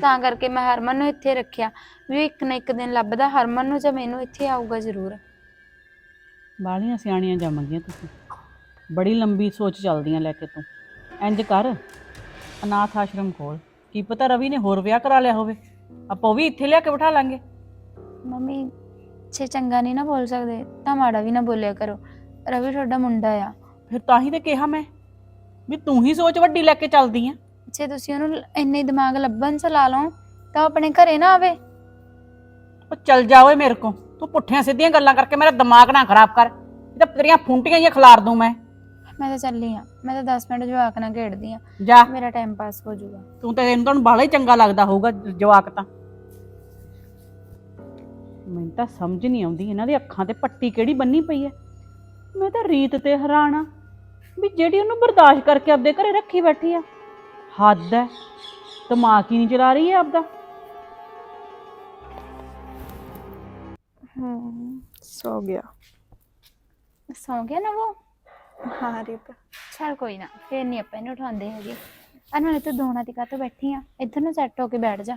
ਤਾਂ ਕਰਕੇ ਮੈਂ ਹਰਮਨ ਨੂੰ ਇੱਥੇ ਰੱਖਿਆ ਵੀ ਇੱਕ ਨਾ ਇੱਕ ਦਿਨ ਲੱਭਦਾ ਹਰਮਨ ਨੂੰ ਜਾਂ ਮੈਨੂੰ ਇੱਥੇ ਆਊਗਾ ਜ਼ਰੂਰ। ਬਾਲੀਆਂ ਸਿਆਣੀਆਂ ਜੰਮਗੀਆਂ ਤੁਸੀਂ। ਬੜੀ ਲੰਬੀ ਸੋਚ ਚੱਲਦੀਆਂ ਲੈ ਕੇ ਤੂੰ। ਇੰਜ ਕਰ ਅਨਾਥ ਆਸ਼ਰਮ ਕੋਲ ਕੀ ਪਤਾ ਰਵੀ ਨੇ ਹੋਰ ਵਿਆਹ ਕਰਾ ਲਿਆ ਹੋਵੇ। ਆਪਾਂ ਉਹ ਵੀ ਇੱਥੇ ਲਿਆ ਕੇ ਬਿਠਾ ਲਾਂਗੇ। ਮੰਮੀ ਛੇ ਚੰਗਾ ਨਹੀਂ ਨਾ ਬੋਲ ਸਕਦੇ ਤਾਂ ਮਾੜਾ ਵੀ ਨਾ ਬੋਲਿਆ ਕਰੋ। ਰਵੀ ਤੁਹਾਡਾ ਮੁੰਡਾ ਆ। ਫਿਰ ਤਾਂ ਹੀ ਤੇ ਕਿਹਾ ਮੈਂ। ਵੀ ਤੂੰ ਹੀ ਸੋਚ ਵੱਡੀ ਲੈ ਕੇ ਚੱਲਦੀ ਆ। ਜੇ ਤੁਸੀਂ ਉਹਨੂੰ ਇੰਨੇ ਦਿਮਾਗ ਲੱਭਣ ਚ ਲਾ ਲਓ ਤਾਂ ਉਹ ਆਪਣੇ ਘਰੇ ਨਾ ਆਵੇ। ਉਹ ਚੱਲ ਜਾ ਓਏ ਮੇਰੇ ਕੋ ਤੂੰ ਪੁੱਠੀਆਂ ਸਿੱਧੀਆਂ ਗੱਲਾਂ ਕਰਕੇ ਮੇਰਾ ਦਿਮਾਗ ਨਾ ਖਰਾਬ ਕਰ। ਇਹ ਤਾਂ ਤੇਰੀਆਂ ਫੁੰਟੀਆਂ ਹੀ ਖਿਲਾਰ ਦੂੰ ਮੈਂ। ਮੈਂ ਤਾਂ ਚੱਲੀ ਆ। ਮੈਂ ਤਾਂ 10 ਮਿੰਟ ਜਵਾਕ ਨਾਲ ਖੇਡਦੀ ਆ। ਜਾ। ਮੇਰਾ ਟਾਈਮ ਪਾਸ ਹੋ ਜਾਊਗਾ। ਤੂੰ ਤੇ ਇਹਨੂੰ ਤੁਹਾਨੂੰ ਬਾਹਲਾ ਹੀ ਚੰਗਾ ਲੱਗਦਾ ਹੋਊਗਾ ਜਵਾਕ ਤਾਂ। ਮੈਨੂੰ ਤਾਂ ਸਮਝ ਨਹੀਂ ਆਉਂਦੀ ਇਹਨਾਂ ਦੀ ਅੱਖਾਂ ਤੇ ਪੱਟੀ ਕਿਹੜੀ ਬੰਨੀ ਪਈ ਹੈ ਮੈਂ ਤਾਂ ਰੀਤ ਤੇ ਹੈਰਾਨ ਆ। ਵੀ ਜਿਹੜੀ ਉਹਨੂੰ ਬਰਦਾਸ਼ਤ ਕਰਕੇ ਆਪਦੇ ਘਰੇ ਰੱਖੀ ਬੈਠੀ ਆ। ਹੱਦ ਹੈ ਦਿਮਾਗ ਹੀ ਨਹੀਂ ਚਲਾ ਰਹੀ ਹੈ ਆਪਦਾ। ਹੂੰ ਸੋ ਗਿਆ। ਸੌਂ ਗਿਆ ਨਾ ਉਹ ਹਾਂ ਰੀਤ ਚਲ ਕੋਈ ਨਾ ਫੇਰ ਨਹੀਂ ਆਪਾਂ ਇਹਨੂੰ ਉਠਾਉਂਦੇ ਹੈਗੇ। ਆ ਨਾਲੇ ਤੂੰ ਦੋਨਾਂ ਦੀ ਕਾਹਤੋਂ ਬੈਠੀ ਆ? ਇੱਧਰ ਨੂੰ ਸੈੱਟ ਹੋ ਕੇ ਬੈਠ ਜਾ।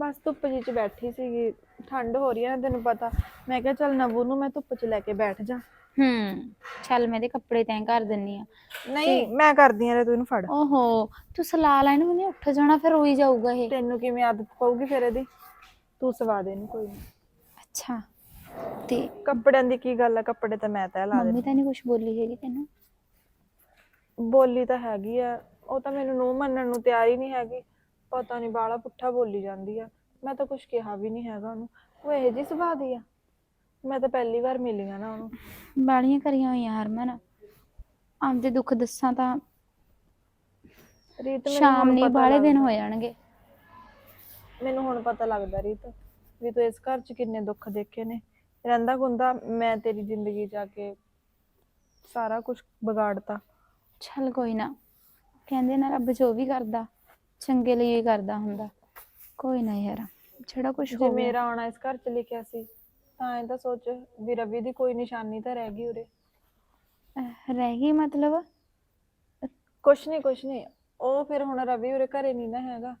ਬਸ ਧੁੱਪ ਜੀ ਚ ਬੈਠੀ ਸੀਗੀ। ਠੰਡ ਹੋ ਰਹੀ ਹੈ ਨਾ ਤੈਨੂੰ ਪਤਾ। ਮੈਂ ਕਿਹਾ ਚੱਲ ਨਵੂ ਨੂੰ ਮੈਂ ਧੁੱਪ ਚ ਲੈ ਕੇ ਬੈਠ ਜਾ। ਹੂੰ ਚੱਲ ਮੈਂ ਇਹਦੇ ਕੱਪੜੇ ਤੈਂ ਕਰ ਦਿੰਨੀ ਆ। ਨਹੀਂ ਮੈਂ ਕਰਦੀ ਆ ਰੇ ਤੂੰ ਇਹਨੂੰ ਫੜ। ਓਹੋ ਤੂੰ ਸਲਾ ਲੈ ਇਹਨੂੰ ਮੈਨੂੰ ਉੱਠ ਜਾਣਾ ਫਿਰ ਰੋਈ ਜਾਊਗਾ ਇਹ। ਤੈਨੂੰ ਕਿਵੇਂ ਆਦਤ ਪਊਗੀ ਫਿਰ ਇਹਦੀ? ਤੂੰ ਸਵਾ ਦੇ ਇਹਨੂੰ ਕੋਈ ਨਹੀਂ ਅੱਛਾ ਤੇ ਕੱਪੜਿਆਂ ਦੀ ਕੀ ਗੱਲ ਆ? ਕੱਪੜੇ ਤਾਂ ਮੈਂ ਤੈ ਲਾ ਦੇ ਮੰਮੀ ਤਾਂ ਨਹੀਂ ਕੁਝ ਬੋਲੀ ਹੈਗੀ ਤੈਨੂੰ? ਬੋਲੀ ਤਾਂ ਹੈਗੀ ਆ। ਉਹ ਤਾਂ ਮੈਨੂੰ ਨੂੰ ਮੰਨਣ ਨੂੰ ਤਿਆਰ ਹੀ ਨਹੀਂ ਹੈਗੀ। ਪਤਾ ਨਹੀਂ ਬਾਲਾ ਪੁੱਠਾ ਬੋਲੀ ਜਾਂਦੀ ਆ। ਮੈਂ ਤਾਂ ਕੁਝ ਕਿਹਾ ਵੀ ਨਹੀਂ ਹੈਗਾ ਉਹਨੂੰ। ਉਹ ਇਹ ਜੀ ਸੁਭਾਅ ਦੀ ਆ। ਮੈਂ ਤਾਂ ਪਹਿਲੀ ਵਾਰ ਮਿਲੀ ਆ ਨਾ ਉਹਨੂੰ। ਬਾਲੀਆਂ ਕਰੀਆਂ ਹੋਈਆਂ ਹਰਮਨ। ਆਪਦੇ ਦੁੱਖ ਦੱਸਾਂ ਤਾਂ ਰੀਤ ਮੈਨੂੰ ਸ਼ਾਮ ਹੁਣ ਨਹੀਂ ਪਤਾ ਬਾਲੇ ਦਿਨ ਲੱਗਦਾ। ਹੋ ਜਾਣਗੇ। ਮੈਨੂੰ ਹੁਣ ਪਤਾ ਲੱਗਦਾ ਰੀਤ ਵੀ ਤੂੰ ਇਸ ਘਰ 'ਚ ਕਿੰਨੇ ਦੁੱਖ ਦੇਖੇ ਨੇ। ਰਹਿੰਦਾ ਗੁੰਦਾ ਮੈਂ ਤੇਰੀ ਜ਼ਿੰਦਗੀ 'ਚ ਆ ਕੇ ਸਾਰਾ ਕੁਝ ਵਿਗਾੜਤਾ। ਚੱਲ ਕੋਈ ਨਾ ਕਹਿੰਦੇ ਨਾ ਰੱਬ ਜੋ ਵੀ ਕਰਦਾ ਚੰਗੇ ਲਈ ਹੀ ਕਰਦਾ ਹੁੰਦਾ। ਕੋਈ ਨਾ ਯਾਰ ਜਿਹੜਾ ਕੁਝ ਜੇ ਹੋ ਮੇਰਾ ਆਉਣਾ ਇਸ ਘਰ 'ਚ ਲਿਖਿਆ ਸੀ ਤਾਂ ਇਹ ਤਾਂ ਸੋਚ ਵੀ ਰਵੀ ਦੀ ਕੋਈ ਨਿਸ਼ਾਨੀ ਤਾਂ ਰਹਿ ਗਈ ਉਰੇ। ਅਹ, ਰਹਿ ਗਈ ਮਤਲਬ? ਕੁਛ ਨਹੀਂ ਕੁਛ ਨਹੀਂ ਉਹ ਫਿਰ ਹੁਣ ਰਵੀ ਉਰੇ ਘਰੇ ਨਹੀਂ ਨਾ ਹੈਗਾ।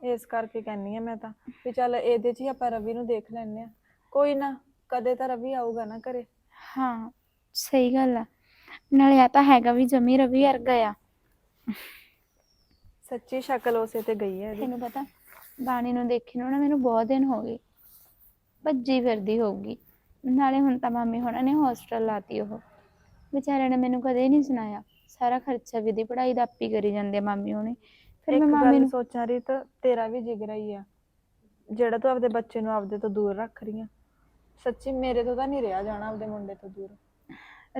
ਇਸ ਕਰਕੇ ਕਹਿੰਨੀ ਆ ਮੈਂ ਤਾਂ ਵੀ ਚੱਲ ਇਹਦੇ 'ਚ ਹੀ ਆਪਾਂ ਰਵੀ ਨੂੰ ਦੇਖ ਲੈਂਦੇ ਆ। ਕੋਈ ਨਾ ਕਦੇ ਤਾਂ ਰਵੀ ਆਊਗਾ ਨਾ ਘਰੇ। ਹਾਂ ਸਹੀ ਗੱਲ ਆ। ਨਾਲੇ ਆ ਤਾਂ ਹੈਗਾ ਵੀ ਜਮੀ ਰਵੀ ਵਰਗਾ ਆ। ਸੱਚੀ ਸ਼ਕਲ ਉਸੇ ਤੇ ਗਈ ਹੈ ਇਹਦੀ। ਤੈਨੂੰ ਪਤਾ ਬਾਣੀ ਨੂੰ ਦੇਖੀ ਨੂੰ ਨਾ ਮੈਨੂੰ ਬਹੁਤ ਦਿਨ ਹੋ ਗਏ। ਭੱਜੀ ਫਿਰਦੀ ਹੋਊਗੀ। ਨਾਲੇ ਹੁਣ ਤਾਂ ਮਾਮੀ ਹੋਣਾ ਨੇ ਹੋਸਟਲ ਲਾਤੀ ਉਹ। ਵਿਚਾਰਿਆਂ ਨੇ ਮੈਨੂੰ ਕਦੇ ਨਹੀਂ ਸੁਣਾਇਆ। ਸਾਰਾ ਖਰਚਾ ਵੀ ਦੀ ਪੜ੍ਹਾਈ ਦਾ ਆਪੀ ਕਰੀ ਜਾਂਦੇ ਆ ਮਾਮੀ ਹੋਣੀ। ਫਿਰ ਇੱਕ ਮੈਂ ਮਾਮੀ ਗੱਲ ਨੂੰ ਸੋਚਾਂ ਰੀਤ ਤੇਰਾ ਵੀ ਜਿਗਰਾ ਹੀ ਆ। ਜਿਹੜਾ ਤੂੰ ਆਪਦੇ ਬੱਚੇ ਨੂੰ ਆਪਦੇ ਤੋਂ ਦੂਰ ਰੱਖ ਰਹੀ ਆ। ਸੱਚੀ ਮੇਰੇ ਤੋਂ ਤਾਂ ਨਹੀਂ ਰਿਹਾ ਜਾਣਾ ਆਪਦੇ ਮੁੰਡੇ ਤੋਂ ਦੂਰ।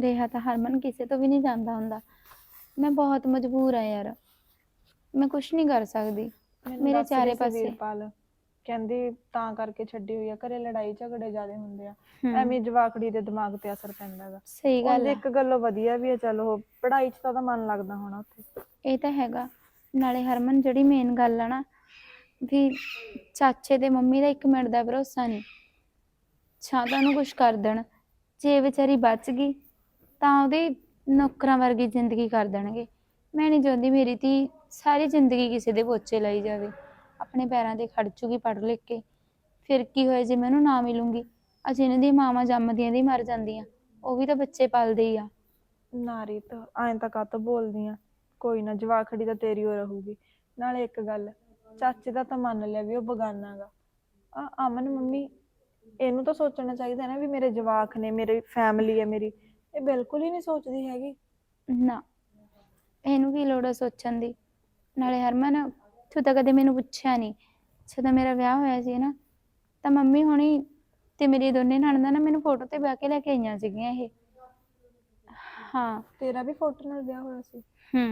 ਰਿਹਾ ਤਾਂ ਹਰਮਨ ਕਿਸੇ ਤੋਂ ਵੀ ਨਹੀਂ ਜਾਂਦਾ ਹੁੰਦਾ। ਮੈਂ ਬਹੁਤ ਮਜਬੂਰ ਆ ਯਾਰ। ਮੈਂ ਕੁਝ ਨਹੀਂ ਕਰ ਸਕਦੀ। ਮੈਨੂੰ ਮੇਰੇ ਦੱਸ ਰਹੀ ਚਾਰੇ ਸੀ ਪਾਸੇ। ਵੀਰਪਾਲ। ਕਹਿੰਦੀ ਤਾਂ ਕਰਕੇ ਛੱਡੀ ਹੋਈ ਆ ਘਰੇ ਲੜਾਈ ਝਗੜੇ ਜ਼ਿਆਦੇ ਹੁੰਦੇ ਆ। ਹਮ, ਐਵੇਂ ਜਵਾਕੜੀ ਦੇ ਦਿਮਾਗ ਤੇ ਅਸਰ ਪੈਂਦਾ ਗਾ। ਸਹੀ ਗੱਲ ਉਹਦੀ ਆ। ਇੱਕ ਗੱਲੋਂ ਵਧੀਆ ਵੀ ਆ ਚਲੋ ਪੜ੍ਹਾਈ 'ਚ ਤਾਂ ਉਹਦਾ ਮਨ ਲੱਗਦਾ ਹੋਣਾ ਉੱਥੇ। ਇਹ ਤਾਂ ਹੈਗਾ। ਨਾਲੇ ਹਰਮਨ ਜਿਹੜੀ ਮੇਨ ਗੱਲ ਆ ਨਾ ਵੀ ਚਾਚੇ ਤੇ ਮੰਮੀ ਦਾ ਇੱਕ ਮਿੰਟ ਦਾ ਭਰੋਸਾ ਨਹੀਂ। ਛਾਂ ਤਾਂ ਉਹਨੂੰ ਕੁਝ ਕਰ ਦੇਣ। ਜੇ ਵਿਚਾਰੀ ਬਚ ਗਈ ਤਾਂ ਉਹਦੀ ਨੌਕਰਾਂ ਵਰਗੀ ਜ਼ਿੰਦਗੀ ਕਰ ਦੇਣਗੇ। ਮੈਂ ਨਹੀਂ ਚਾਹੁੰਦੀ ਮੇਰੀ ਧੀ ਸਾਰੀ ਜ਼ਿੰਦਗੀ ਕਿਸੇ ਦੇ ਪੋਚੇ ਲਾਈ ਜਾਵੇ। ਆਪਣੇ ਪੈਰਾਂ ਤੇ ਖੜ ਚੁਗੀ ਪੜ੍ਹ ਲਿਖ ਕੇ। ਫਿਰ ਕੀ ਹੋਇਆ ਜੇ ਮੈਂ ਉਹਨੂੰ ਨਾ ਮਿਲੂੰਗੀ? ਅੱਜ ਇਹਨਾਂ ਦੀ ਮਾਵਾਂ ਜੰਮਦੀਆਂ ਦੀ ਮਰ ਜਾਂਦੀਆਂ। ਉਹ ਵੀ ਤਾਂ ਬੱਚੇ ਪਲਦੇ ਹੀ ਆ। ਨਾ ਰੀਤ ਐਂ ਤਾਂ ਕਾਤੋਂ ਬੋਲਦੀ ਆ? ਕੋਈ ਨਾ ਜਵਾਕੜੀ ਤਾਂ ਤੇਰੀ ਹੋ ਰਹੂਗੀ। ਨਾਲੇ ਇੱਕ ਗੱਲ ਚਾਚੇ ਦਾ ਤਾਂ ਮੰਨ ਲਿਆ ਵੀ ਉਹ ਬਗਾਨਾ ਗਾ। ਆ ਅਮਨ ਮੰਮੀ ਇਹਨੂੰ ਤਾਂ ਸੋਚਣਾ ਚਾਹੀਦਾ ਨਾ ਵੀ ਮੇਰੇ ਜਵਾਕ ਨੇ ਮੇਰੀ ਫੈਮਿਲੀ ਹੈ ਮੇਰੀ। ਇਹ ਬਿਲਕੁਲ ਹੀ ਨਹੀਂ ਸੋਚਦੀ ਹੈਗੀ। ਨਾ ਇਹਨੂੰ ਕੀ ਲੋੜ ਆ ਸੋਚਣ ਦੀ? ਨਾਲੇ ਹਰਮਨ ਤੂੰ ਤਾਂ ਕਦੇ ਮੈਨੂੰ ਪੁੱਛਿਆ ਨਹੀਂ। ਜਦੋਂ ਮੇਰਾ ਵਿਆਹ ਹੋਇਆ ਸੀ ਨਾ ਤਾਂ ਮੰਮੀ ਹੁਣੀ ਤੇ ਮੇਰੀ ਦੋਨੇ ਨਣਦਾਂ ਨਾ ਮੈਨੂੰ ਫੋਟੋ ਤੇ ਬਹਿ ਕੇ ਲੈ ਕੇ ਆਈਆਂ ਸੀਗੀਆਂ ਇਹ। ਹਾਂ। ਤੇਰਾ ਵੀ ਫੋਟੋ ਨਾਲ ਵਿਆਹ ਹੋਇਆ ਸੀ? ਹੂੰ।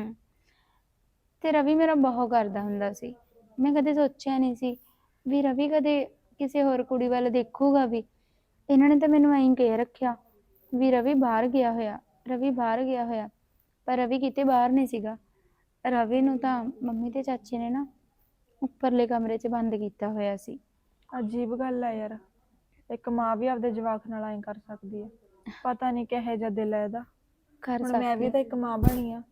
ਤੇ ਰਵੀ ਮੇਰਾ ਬਹੁਤ ਕਰਦਾ ਹੁੰਦਾ ਸੀ। ਮੈਂ ਕਦੇ ਸੋਚਿਆ ਨਹੀਂ ਸੀ ਵੀ ਰਵੀ ਕਦੇ ਕਿਸੇ ਹੋਰ ਕੁੜੀ ਵੱਲ ਦੇਖੂਗਾ ਵੀ। ਇਹਨਾਂ ਨੇ ਤਾਂ ਮੈਨੂੰ ਐਂ ਕਹਿ ਰੱਖਿਆ ਵੀ ਰਵੀ ਬਾਹਰ ਗਿਆ ਹੋਇਆ ਰਵੀ ਬਾਹਰ ਗਿਆ ਹੋਇਆ ਪਰ ਰਵੀ ਕਿਤੇ ਬਾਹਰ ਨਹੀਂ ਸੀਗਾ। ਰਵੀ ਨੂੰ ਤਾਂ ਮੰਮੀ ਤੇ ਚਾਚੀ ਨੇ ਨਾ ਉੱਪਰਲੇ ਕਮਰੇ 'ਚ ਬੰਦ ਕੀਤਾ ਹੋਇਆ ਸੀ। ਅਜੀਬ ਗੱਲ ਆ ਯਾਰ। ਇੱਕ ਮਾਂ ਵੀ ਆਪਦੇ ਜਵਾਕ ਨਾਲ ਐਂ ਕਰ ਸਕਦੀ ਹੈ ਪਤਾ ਨਹੀਂ ਕਿਹੋ ਜਿਹਾ ਦਿਲ ਹੈ ਇਹਦਾ। ਕਰ ਹੁਣ ਮੈਂ ਵੀ ਤਾਂ ਇੱਕ ਮਾਂ ਬਣੀ ਆ।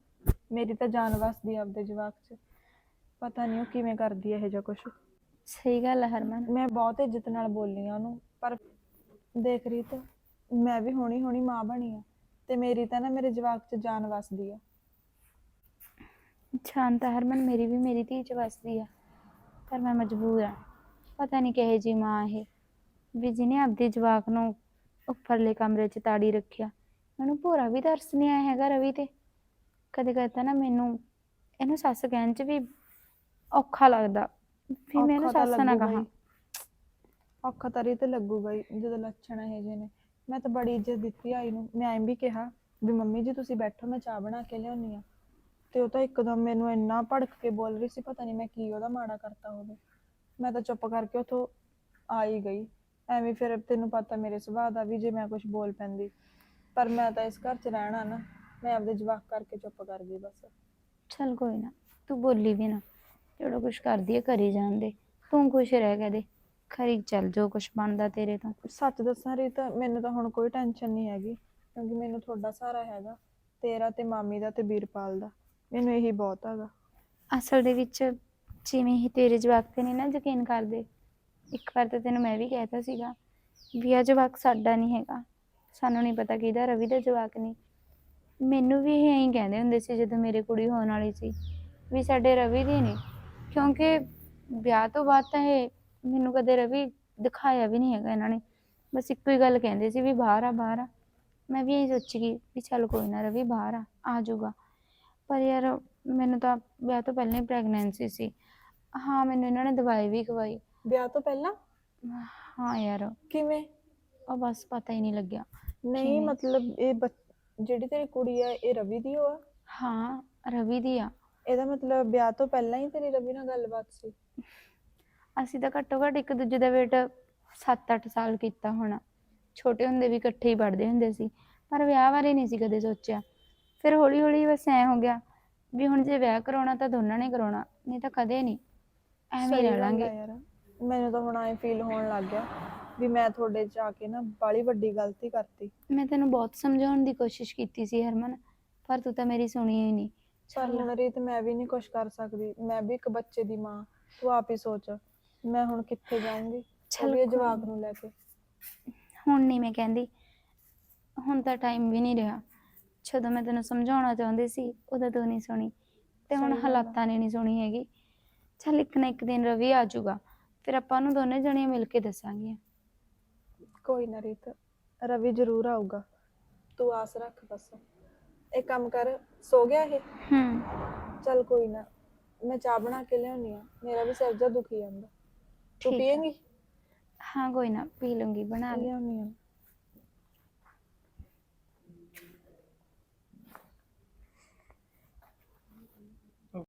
ਮੇਰੀ ਤਾਂ ਜਾਨ ਵਸਦੀ ਆ ਆਪਦੇ ਜਵਾਕ 'ਚ। ਪਤਾ ਨਹੀਂ ਉਹ ਕਿਵੇਂ ਕਰਦੀ ਹੈ ਇਹੋ ਜਿਹਾ ਕੁਝ ਸਹੀ ਗੱਲ ਹੈ ਹਰਮਨ। ਮੈਂ ਬਹੁਤ ਇੱਜ਼ਤ ਨਾਲ ਬੋਲੀ ਆ ਉਹਨੂੰ ਪਰ ਦੇਖ ਰਹੀ ਤਾਂ ਮੈਂ ਵੀ ਹੁਣੀ ਹੁਣੀ ਮਾਂ ਬਣੀ ਆ। ਤੇ ਮੇਰੀ ਤਾਂ ਨਾ ਮੇਰੇ ਜਵਾਕ 'ਚ ਜਾਨ ਵਸਦੀ ਆ। ਸ਼ਾਂਤ ਹੈ ਹਰਮਨ ਮੇਰੀ ਵੀ ਮੇਰੀ ਧੀ ਚ ਵਸਦੀ ਆ ਪਰ ਮੈਂ ਮਜਬੂਰ ਆ। ਪਤਾ ਨਹੀਂ ਕਿਹੇ ਜੀ ਮਾਂ ਇਹ। ਵੀ ਜਿਹਨੇ ਆਪਦੇ ਜਵਾਕ ਨੂੰ ਉੱਪਰਲੇ ਕਮਰੇ 'ਚ ਤਾੜੀ ਰੱਖਿਆ ਮੈਨੂੰ ਭੋਰਾ ਵੀ ਤਰਸ ਨਹੀਂ ਆਇਆ ਹੈਗਾ ਰਵੀ ਤੇ। ਕਦੇ ਕਦੇ ਤਾਂ ਨਾ ਮੈਨੂੰ ਇਹਨੂੰ ਸੱਸ ਕਹਿਣ 'ਚ ਵੀ ਔਖਾ ਲੱਗਦਾ। ਵੀ ਮੈਂ ਇਹਨੂੰ ਔਖਾ ਤਾਂ ਸੱਸ ਨਾ ਲੱਗੂਗਾ ਕਹਾਂ। ਹੀ। ਔਖਾ ਤਾਂ ਰੀ ਤੇ ਲੱਗੂਗਾ ਹੀ ਜਦੋਂ ਲੱਛਣ ਇਹ ਜਿਹੇ ਨੇ। ਮੈਂ ਤਾਂ ਬੜੀ ਇੱਜ਼ਤ ਦਿੱਤੀ ਆਈ ਨੂੰ। ਮੈਂ ਐਂ ਵੀ ਕਿਹਾ ਵੀ ਮੰਮੀ ਜੀ ਤੁਸੀਂ ਬੈਠੋ ਮੈਂ ਚਾਹ ਬਣਾ ਕੇ ਲਿਆਉਣੀ ਆ ਤੇ ਉਹ ਤਾਂ ਇੱਕਦਮ ਮੈਨੂੰ ਇੰਨਾ ਭੜਕ ਕੇ ਬੋਲ ਰਹੀ ਸੀ ਪਤਾ ਨਹੀਂ ਮੈਂ ਕੀ ਉਹਦਾ ਮਾੜਾ ਕਰਤਾ ਹੋਵੇ। ਮੈਂ ਤਾਂ ਚੁੱਪ ਕਰਕੇ ਉਥੋਂ ਆ ਹੀ ਗਈ। ਐਵੇਂ ਫਿਰ ਤੈਨੂੰ ਪਤਾ ਮੇਰੇ ਸੁਭਾਅ ਦਾ ਵੀ ਜੇ ਮੈਂ ਕੁਝ ਬੋਲ ਪੈਂਦੀ। ਪਰ ਮੈਂ ਤਾਂ ਇਸ ਘਰ 'ਚ ਰਹਿਣਾ ਨਾ ਮੈਂ ਆਪਦੇ ਜਵਾਕ ਕਰਕੇ ਚੁੱਪ ਕਰ ਗਈ ਬਸ। ਚੱਲ ਕੋਈ ਨਾ ਤੂੰ ਬੋਲੀ ਵੀ ਨਾ। ਜਿਹੜਾ ਕੁਝ ਕਰਦੀ ਹੈ ਕਰੀ ਜਾਣ ਦੇ ਤੂੰ ਖੁਸ਼ ਰਹਿ ਕਹਦੇ ਖਰੀ ਚੱਲ ਜੋ ਕੁਝ ਬਣਦਾ ਤੇਰੇ ਤੋਂ। ਸੱਚ ਦੱਸਾਂ ਰੀ ਤਾਂ ਮੈਨੂੰ ਤਾਂ ਹੁਣ ਕੋਈ ਟੈਨਸ਼ਨ ਨਹੀਂ ਹੈਗੀ ਕਿਉਂਕਿ ਮੈਨੂੰ ਤੁਹਾਡਾ ਸਹਾਰਾ ਹੈਗਾ ਤੇਰਾ ਤੇ ਮਾਮੀ ਦਾ ਤੇ ਵੀਰਪਾਲ ਦਾ। ਮੈਨੂੰ ਇਹੀ ਬਹੁਤ ਹੈਗਾ। ਅਸਲ ਦੇ ਵਿੱਚ ਜਿਵੇਂ ਹੀ ਤੇਰੇ ਜਵਾਕ ਤੇ ਨਹੀਂ ਨਾ ਯਕੀਨ ਕਰਦੇ, ਇੱਕ ਵਾਰ ਤਾਂ ਤੈਨੂੰ ਮੈਂ ਵੀ ਕਹਿਤਾ ਸੀਗਾ ਵੀ ਆ ਜਵਾਕ ਸਾਡਾ ਨਹੀਂ ਹੈਗਾ। ਸਾਨੂੰ ਨਹੀਂ ਪਤਾ ਕਿਹਦਾ ਰਵੀ ਦਾ ਜਵਾਕ ਨਹੀਂ ਮੈਨੂੰ ਵੀ ਇਹ ਐਂ ਕਹਿੰਦੇ ਹੁੰਦੇ ਸੀ ਜਦੋਂ ਮੇਰੇ ਕੁੜੀ ਹੋਣ ਵਾਲੀ ਸੀ ਵੀ ਸਾਡੇ ਰਵੀ ਦੀ ਨਹੀਂ ਕਿਉਂਕਿ ਵਿਆਹ ਤੋਂ ਬਾਅਦ ਤਾਂ ਇਹ ਮੈਨੂੰ ਕਦੇ ਰਵੀ ਦਿਖਾਇਆ ਵੀ ਨਹੀਂ ਹੈਗਾ ਇਹਨਾਂ ਨੇ। ਬਸ ਇੱਕੋ ਹੀ ਗੱਲ ਕਹਿੰਦੇ ਸੀ ਵੀ ਬਾਹਰ ਆ ਬਾਹਰ ਆ। ਮੈਂ ਵੀ ਇਹੀ ਸੋਚੀ ਗਈ ਵੀ ਚੱਲ ਕੋਈ ਨਾ ਰਵੀ ਬਾਹਰ ਆ ਆ ਜਾਊਗਾ। ਪਰ ਯਾਰ ਮੈਨੂੰ ਤਾਂ ਵਿਆਹ ਤੋਂ ਪਹਿਲਾਂ ਹੀ ਪ੍ਰੈਗਨੈਂਸੀ ਸੀ। ਹਾਂ ਮੈਨੂੰ ਇਹਨਾਂ ਨੇ ਦਵਾਈ ਵੀ ਖਵਾਈ। ਵਿਆਹ ਤੋਂ ਪਹਿਲਾਂ? ਹਾਂ ਯਾਰ। ਕਿਵੇਂ? ਉਹ ਬਸ ਪਤਾ ਹੀ ਨਹੀਂ ਲੱਗਿਆ। ਨਹੀਂ? ਮਤਲਬ ਇਹ ਬੱਚ- ਜਿਹੜੀ ਤੇਰੀ ਕੁੜੀ ਹੈ ਇਹ ਰਵੀ ਦੀ ਓ ਆ? ਹਾਂ ਰਵੀ ਦੀ ਆ। ਇਹਦਾ ਮਤਲਬ ਵਿਆਹ ਤੋਂ ਪਹਿਲਾਂ ਹੀ ਤੇਰੀ ਰਵੀ ਨਾਲ ਗੱਲਬਾਤ ਸੀ? ਅਸੀਂ ਤਾਂ ਘੱਟੋ ਘੱਟ ਇੱਕ ਦੂਜੇ ਦਾ ਵੇਟ 7-8 ਸਾਲ ਕੀਤਾ ਹੋਣਾ। ਛੋਟੇ ਹੁੰਦੇ ਵੀ ਇਕੱਠੇ ਹੀ ਪੜ੍ਹਦੇ ਹੁੰਦੇ ਸੀ। ਪਰ ਵਿਆਹ ਬਾਰੇ ਨਹੀਂ ਸੀ ਕਦੇ ਸੋਚਿਆ। ਫਿਰ ਹੌਲੀ ਹੌਲੀ ਬਸ ਐ ਹੋ ਗਿਆ ਵੀ ਹੁਣ ਜੇ ਵਿਆਹ ਕਰਾਉਣਾ ਤਾਂ ਦੋਨਾਂ ਨੇ ਕਰਾਉਣਾ ਨਹੀਂ ਤਾਂ ਕਦੇ ਨਹੀਂ। ਐਵੇਂ ਹੀ ਸਹੀ ਰਹਿ ਗੱਲ ਲਾਂਗੇ। ਯਾਰ। ਮੈਨੂੰ ਤਾਂ ਹੁਣ ਐ ਫੀਲ ਹੋਣ ਲੱਗ ਗਿਆ ਵੀ ਮੈਂ ਤੁਹਾਡੇ ਚ ਆ ਕੇ ਨਾ ਬਾਲੀ ਵੱਡੀ ਗਲਤੀ ਕਰਤੀ। ਮੈਂ ਤੈਨੂੰ ਬਹੁਤ ਸਮਝਾਉਣ ਦੀ ਕੋਸ਼ਿਸ਼ ਕੀਤੀ ਸੀ ਹਰਮਨ ਪਰ ਤੂੰ ਤਾਂ ਮੇਰੀ ਸੁਣੀ ਹੀ ਨਹੀਂ। ਪਰ ਹੁਣ ਰੀਤ ਮੈਂ ਵੀ ਨਹੀਂ ਕੁਝ ਕਰ ਸਕਦੀ। ਮੈਂ ਵੀ ਇੱਕ ਬੱਚੇ ਦੀ ਮਾਂ ਤੂੰ ਆਪ ਹੀ ਸੋਚ ਮੈਂ ਹੁਣ ਕਿੱਥੇ ਜਾਊਂਗੀ? ਚੱਲ ਚੱਲ ਕੋਈ ਜਵਾਕ ਨੂੰ। ਲੈ ਕੇ। ਹੁਣ ਨਹੀਂ ਮੈਂ ਕਹਿੰਦੀ ਹੁਣ ਤਾਂ ਟਾਈਮ ਵੀ ਨਹੀਂ ਰਿਹਾ। ਜਦੋਂ ਮੈਂ ਤੈਨੂੰ ਸਮਝਾਉਣਾ ਚਾਹੁੰਦੀ ਸੀ ਉਦੋਂ ਤੂੰ ਨਹੀਂ ਸੁਣੀ ਤੇ ਹੁਣ ਸਹੀ ਗੱਲ ਆ। ਹਾਲਾਤਾਂ ਨੇ ਨਹੀਂ ਸੁਣੀ ਹੈਗੀ। ਚੱਲ ਇੱਕ ਨਾ ਇੱਕ ਦਿਨ ਰਵੀ ਆ ਜਾਊਗਾ ਫਿਰ ਆਪਾਂ ਨੂੰ ਦੋਨੇ ਜਣੀਆਂ ਮਿਲ ਕੇ ਦੱਸਾਂਗੀਆਂ ਕੋਈ ਨਾ ਰੀਤ ਰਵੀ ਜ਼ਰੂਰ ਆਊਗਾ। ਤੂੰ ਆਸ ਰੱਖ ਬਸ। ਇਹ ਕੰਮ ਕਰ ਸੋ ਗਿਆ ਇਹ? ਹੂੰ। ਚੱਲ ਕੋਈ ਨਾ ਮੈਂ ਚਾਹ ਬਣਾ ਕੇ ਲਿਆਉਣੀ ਆ ਮੇਰਾ ਵੀ ਸਿਰ ਜਾ ਦੁਖੀ ਜਾਂਦਾ। ਤੂੰ ਠੀਕ ਆ। ਪੀਏਂਗੀ? ਹਾਂ ਕੋਈ ਨਾ ਪੀ ਲੂੰਗੀ ਬਣਾ ਲਈ ਲਿਆਉਣੀ ਆ।